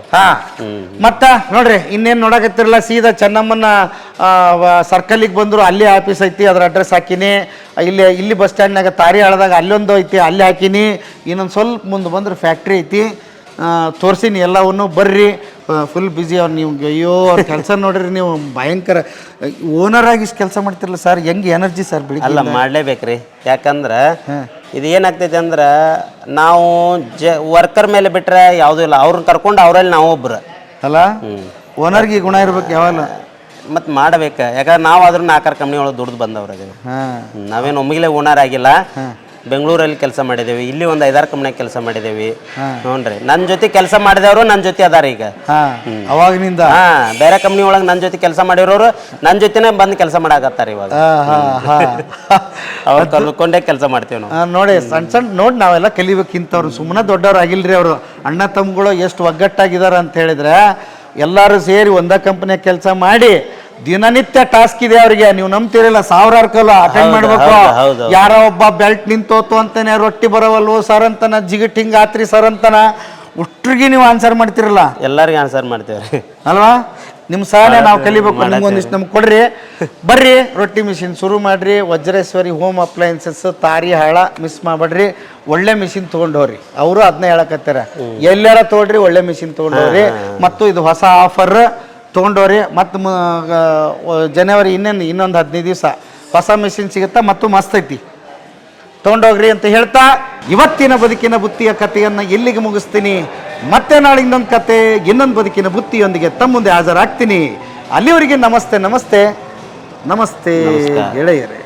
ಮತ್ತ ನೋಡ್ರಿ ಇನ್ನೇನ್ ನೋಡಕತ್ತಿರಲ್ಲ? ಸೀದಾ ಚೆನ್ನಮ್ಮನ ಸರ್ಕಲಿಗೆ ಬಂದರು ಅಲ್ಲಿ ಆಫೀಸ್ ಐತಿ ಅದ್ರ ಅಡ್ರೆಸ್ ಹಾಕಿನಿ. ಇಲ್ಲಿ ಇಲ್ಲಿ ಬಸ್ ಸ್ಟ್ಯಾಂಡ್ನಾಗ ತಾರಿ ಹಾಳ್ದಾಗ ಅಲ್ಲೊಂದು ಐತಿ ಅಲ್ಲಿ ಹಾಕಿನಿ. ಇನ್ನೊಂದು ಸ್ವಲ್ಪ ಮುಂದೆ ಬಂದ್ರೆ ಫ್ಯಾಕ್ಟ್ರಿ ಐತಿ. ತೋರಿಸಿನಿ ಎಲ್ಲವನ್ನು ಬರ್ರಿ. ಫುಲ್ ಬ್ಯುಸಿ ಅವ್ರು ನೀವು ಅಯ್ಯೋ ಅವ್ರ ಕೆಲಸ ನೋಡ್ರಿ ನೀವು ಭಯಂಕರ. ಓನರ್ ಆಗಿ ಇಷ್ಟು ಕೆಲಸ ಮಾಡ್ತಿರಲ್ಲ ಸರ್ ಹೆಂಗೆ ಎನರ್ಜಿ ಸರ್ ಬಿಡಿ ಅಲ್ಲ ಮಾಡಲೇಬೇಕ್ರಿ. ಯಾಕಂದ್ರೆ ಇದು ಏನಾಗ್ತೈತೆ ಅಂದ್ರೆ ನಾವು ಜ ವರ್ಕರ್ ಮೇಲೆ ಬಿಟ್ರೆ ಯಾವುದೂ ಇಲ್ಲ. ಅವ್ರನ್ನ ಕರ್ಕೊಂಡು ಅವರಲ್ಲಿ ನಾವು ಒಬ್ಬರು ಅಲ್ಲ? ಓನರ್ಗೆ ಗುಣ ಇರ್ಬೇಕು ಯಾವಲ್ಲ ಮತ್ ಮಾಡ್ಬೇಕು. ಯಾಕಂದ್ರೆ ನಾವು ಆದ್ರೂ ನಾಲ್ಕಾರು ಕಂಪ್ನಿ ಒಳಗೆ ದುಡ್ದು ಬಂದವ್ರು ಅದೇವೆ ನಾವೇನು ಒಮ್ಮಿಗೆ ಓನರ್ ಆಗಿಲ್ಲ. ಬೆಂಗಳೂರಲ್ಲಿ ಕೆಲಸ ಮಾಡಿದೇವಿ. ಇಲ್ಲಿ ಒಂದು ಐದಾರು ಕಂಪ್ನಿಯಾಗ ಕೆಲಸ ಮಾಡಿದೇವಿ. ಹ್ಞೂನ್ರಿ ನನ್ನ ಜೊತೆ ಕೆಲಸ ಮಾಡಿದವರು ನನ್ನ ಜೊತೆ ಅದಾರ ಈಗ. ಅವಾಗಿನಿಂದ? ಹಾ. ಬೇರೆ ಕಂಪ್ನಿ ಒಳಗೆ ನನ್ನ ಜೊತೆ ಕೆಲಸ ಮಾಡಿರೋರು ನನ್ನ ಜೊತೆನೆ ಬಂದು ಕೆಲಸ ಮಾಡಾಕತ್ತಾರ ಇವಾಗ. ಅವ್ರು ಕಲ್ಕೊಂಡೇ ಕೆಲಸ ಮಾಡ್ತೀವಿ ನಾವು. ಆ, ನೋಡಿ ಸಣ್ಣ ಸಣ್ಣ ನೋಡಿ ನಾವೆಲ್ಲ ಕಲಿಬೇಕಿಂತವ್ರು ಸುಮ್ಮನೆ ದೊಡ್ಡವ್ರು ಆಗಿಲ್ರಿ ಅವರು. ಅಣ್ಣ ತಮ್ಮಗಳು ಎಷ್ಟು ಒಗ್ಗಟ್ಟಾಗಿದಾರ ಅಂತ ಹೇಳಿದ್ರೆ ಎಲ್ಲರೂ ಸೇರಿ ಒಂದೇ ಕಂಪನಿಯ ಕೆಲಸ ಮಾಡಿ ದಿನನಿತ್ಯ ಟಾಸ್ಕ್ ಇದೆ ಅವರಿಗೆ. ನೀವು ನಂಬ್ತಿರಲ್ಲ ಸಾವಿರಾರು ಕಲ ಅಟೆಂಡ್ ಮಾಡ್ಬೇಕು. ಯಾರೋ ಒಬ್ಬ ಬೆಲ್ಟ್ ನಿಂತೋತು ಅಂತಾನೆ ರೊಟ್ಟಿ ಬರವಲ್ವೋ ಸರ್ ಅಂತನ ಜಿಗಿಟ್ ಹಿಂಗ್ ಆತ್ರಿ ಸರ್ ಅಂತನ ಉಷ್ಟ್ರಿಗೆ ನೀವು ಆನ್ಸರ್ ಮಾಡ್ತಿರಲ್ಲ. ಎಲ್ಲರಿಗೂ ಆನ್ಸರ್ ಮಾಡ್ತೀವ್ರಿ. ಅಲ್ವಾ? ನಿಮ್ಮ ಸಹಾಯ ನಾವು ಕಲಿಬೇಕು ನಿಮ್ಗೊಂದಿಷ್ಟು ನಮ್ಗೆ ಕೊಡ್ರಿ. ಬರ್ರಿ ರೊಟ್ಟಿ ಮಿಷಿನ್ ಶುರು ಮಾಡ್ರಿ ವಜ್ರೇಶ್ವರಿ ಹೋಮ್ ಅಪ್ಲೈನ್ಸಸ್ ತಾರಿ ಹಾಳ ಮಿಸ್ ಮಾಡಬೇಡ್ರಿ. ಒಳ್ಳೆ ಮಿಷಿನ್ ತೊಗೊಂಡವ್ರಿ ಅವರು ಅದನ್ನ ಹೇಳಕತ್ತಾರ. ಎಲ್ಲಾರ ತೊಗೊಳ್ರಿ ಒಳ್ಳೆ ಮಿಷಿನ್ ತೊಗೊಂಡವ್ರಿ ಮತ್ತು ಇದು ಹೊಸ ಆಫರ್ ತೊಗೊಂಡವ್ರಿ ಮತ್ತು ಜನವರಿ ಇನ್ನೇನು ಇನ್ನೊಂದು ಹದಿನೈದು ದಿವಸ. ಹೊಸ ಮಿಷಿನ್ ಸಿಗುತ್ತಾ ಮತ್ತು ಮಸ್ತ್ ಐತಿ. ತೊಗೊಂಡೋಗ್ರಿ ಅಂತ ಹೇಳ್ತಾ ಇವತ್ತಿನ ಬದುಕಿನ ಬುತ್ತಿಯ ಕಥೆಯನ್ನು ಎಲ್ಲಿಗೆ ಮುಗಿಸ್ತೀನಿ. ಮತ್ತೆ ನಾಳೆ ಇನ್ನೊಂದು ಕತೆ ಇನ್ನೊಂದು ಬದುಕಿನ ಬುತ್ತಿಯೊಂದಿಗೆ ತಮ್ಮ ಮುಂದೆ ಹಾಜರಾಗ್ತೀನಿ. ಅಲ್ಲಿವರೆಗೆ ನಮಸ್ತೆ ನಮಸ್ತೆ. ನಮಸ್ತೆ ಗೆಳೆಯರೇ.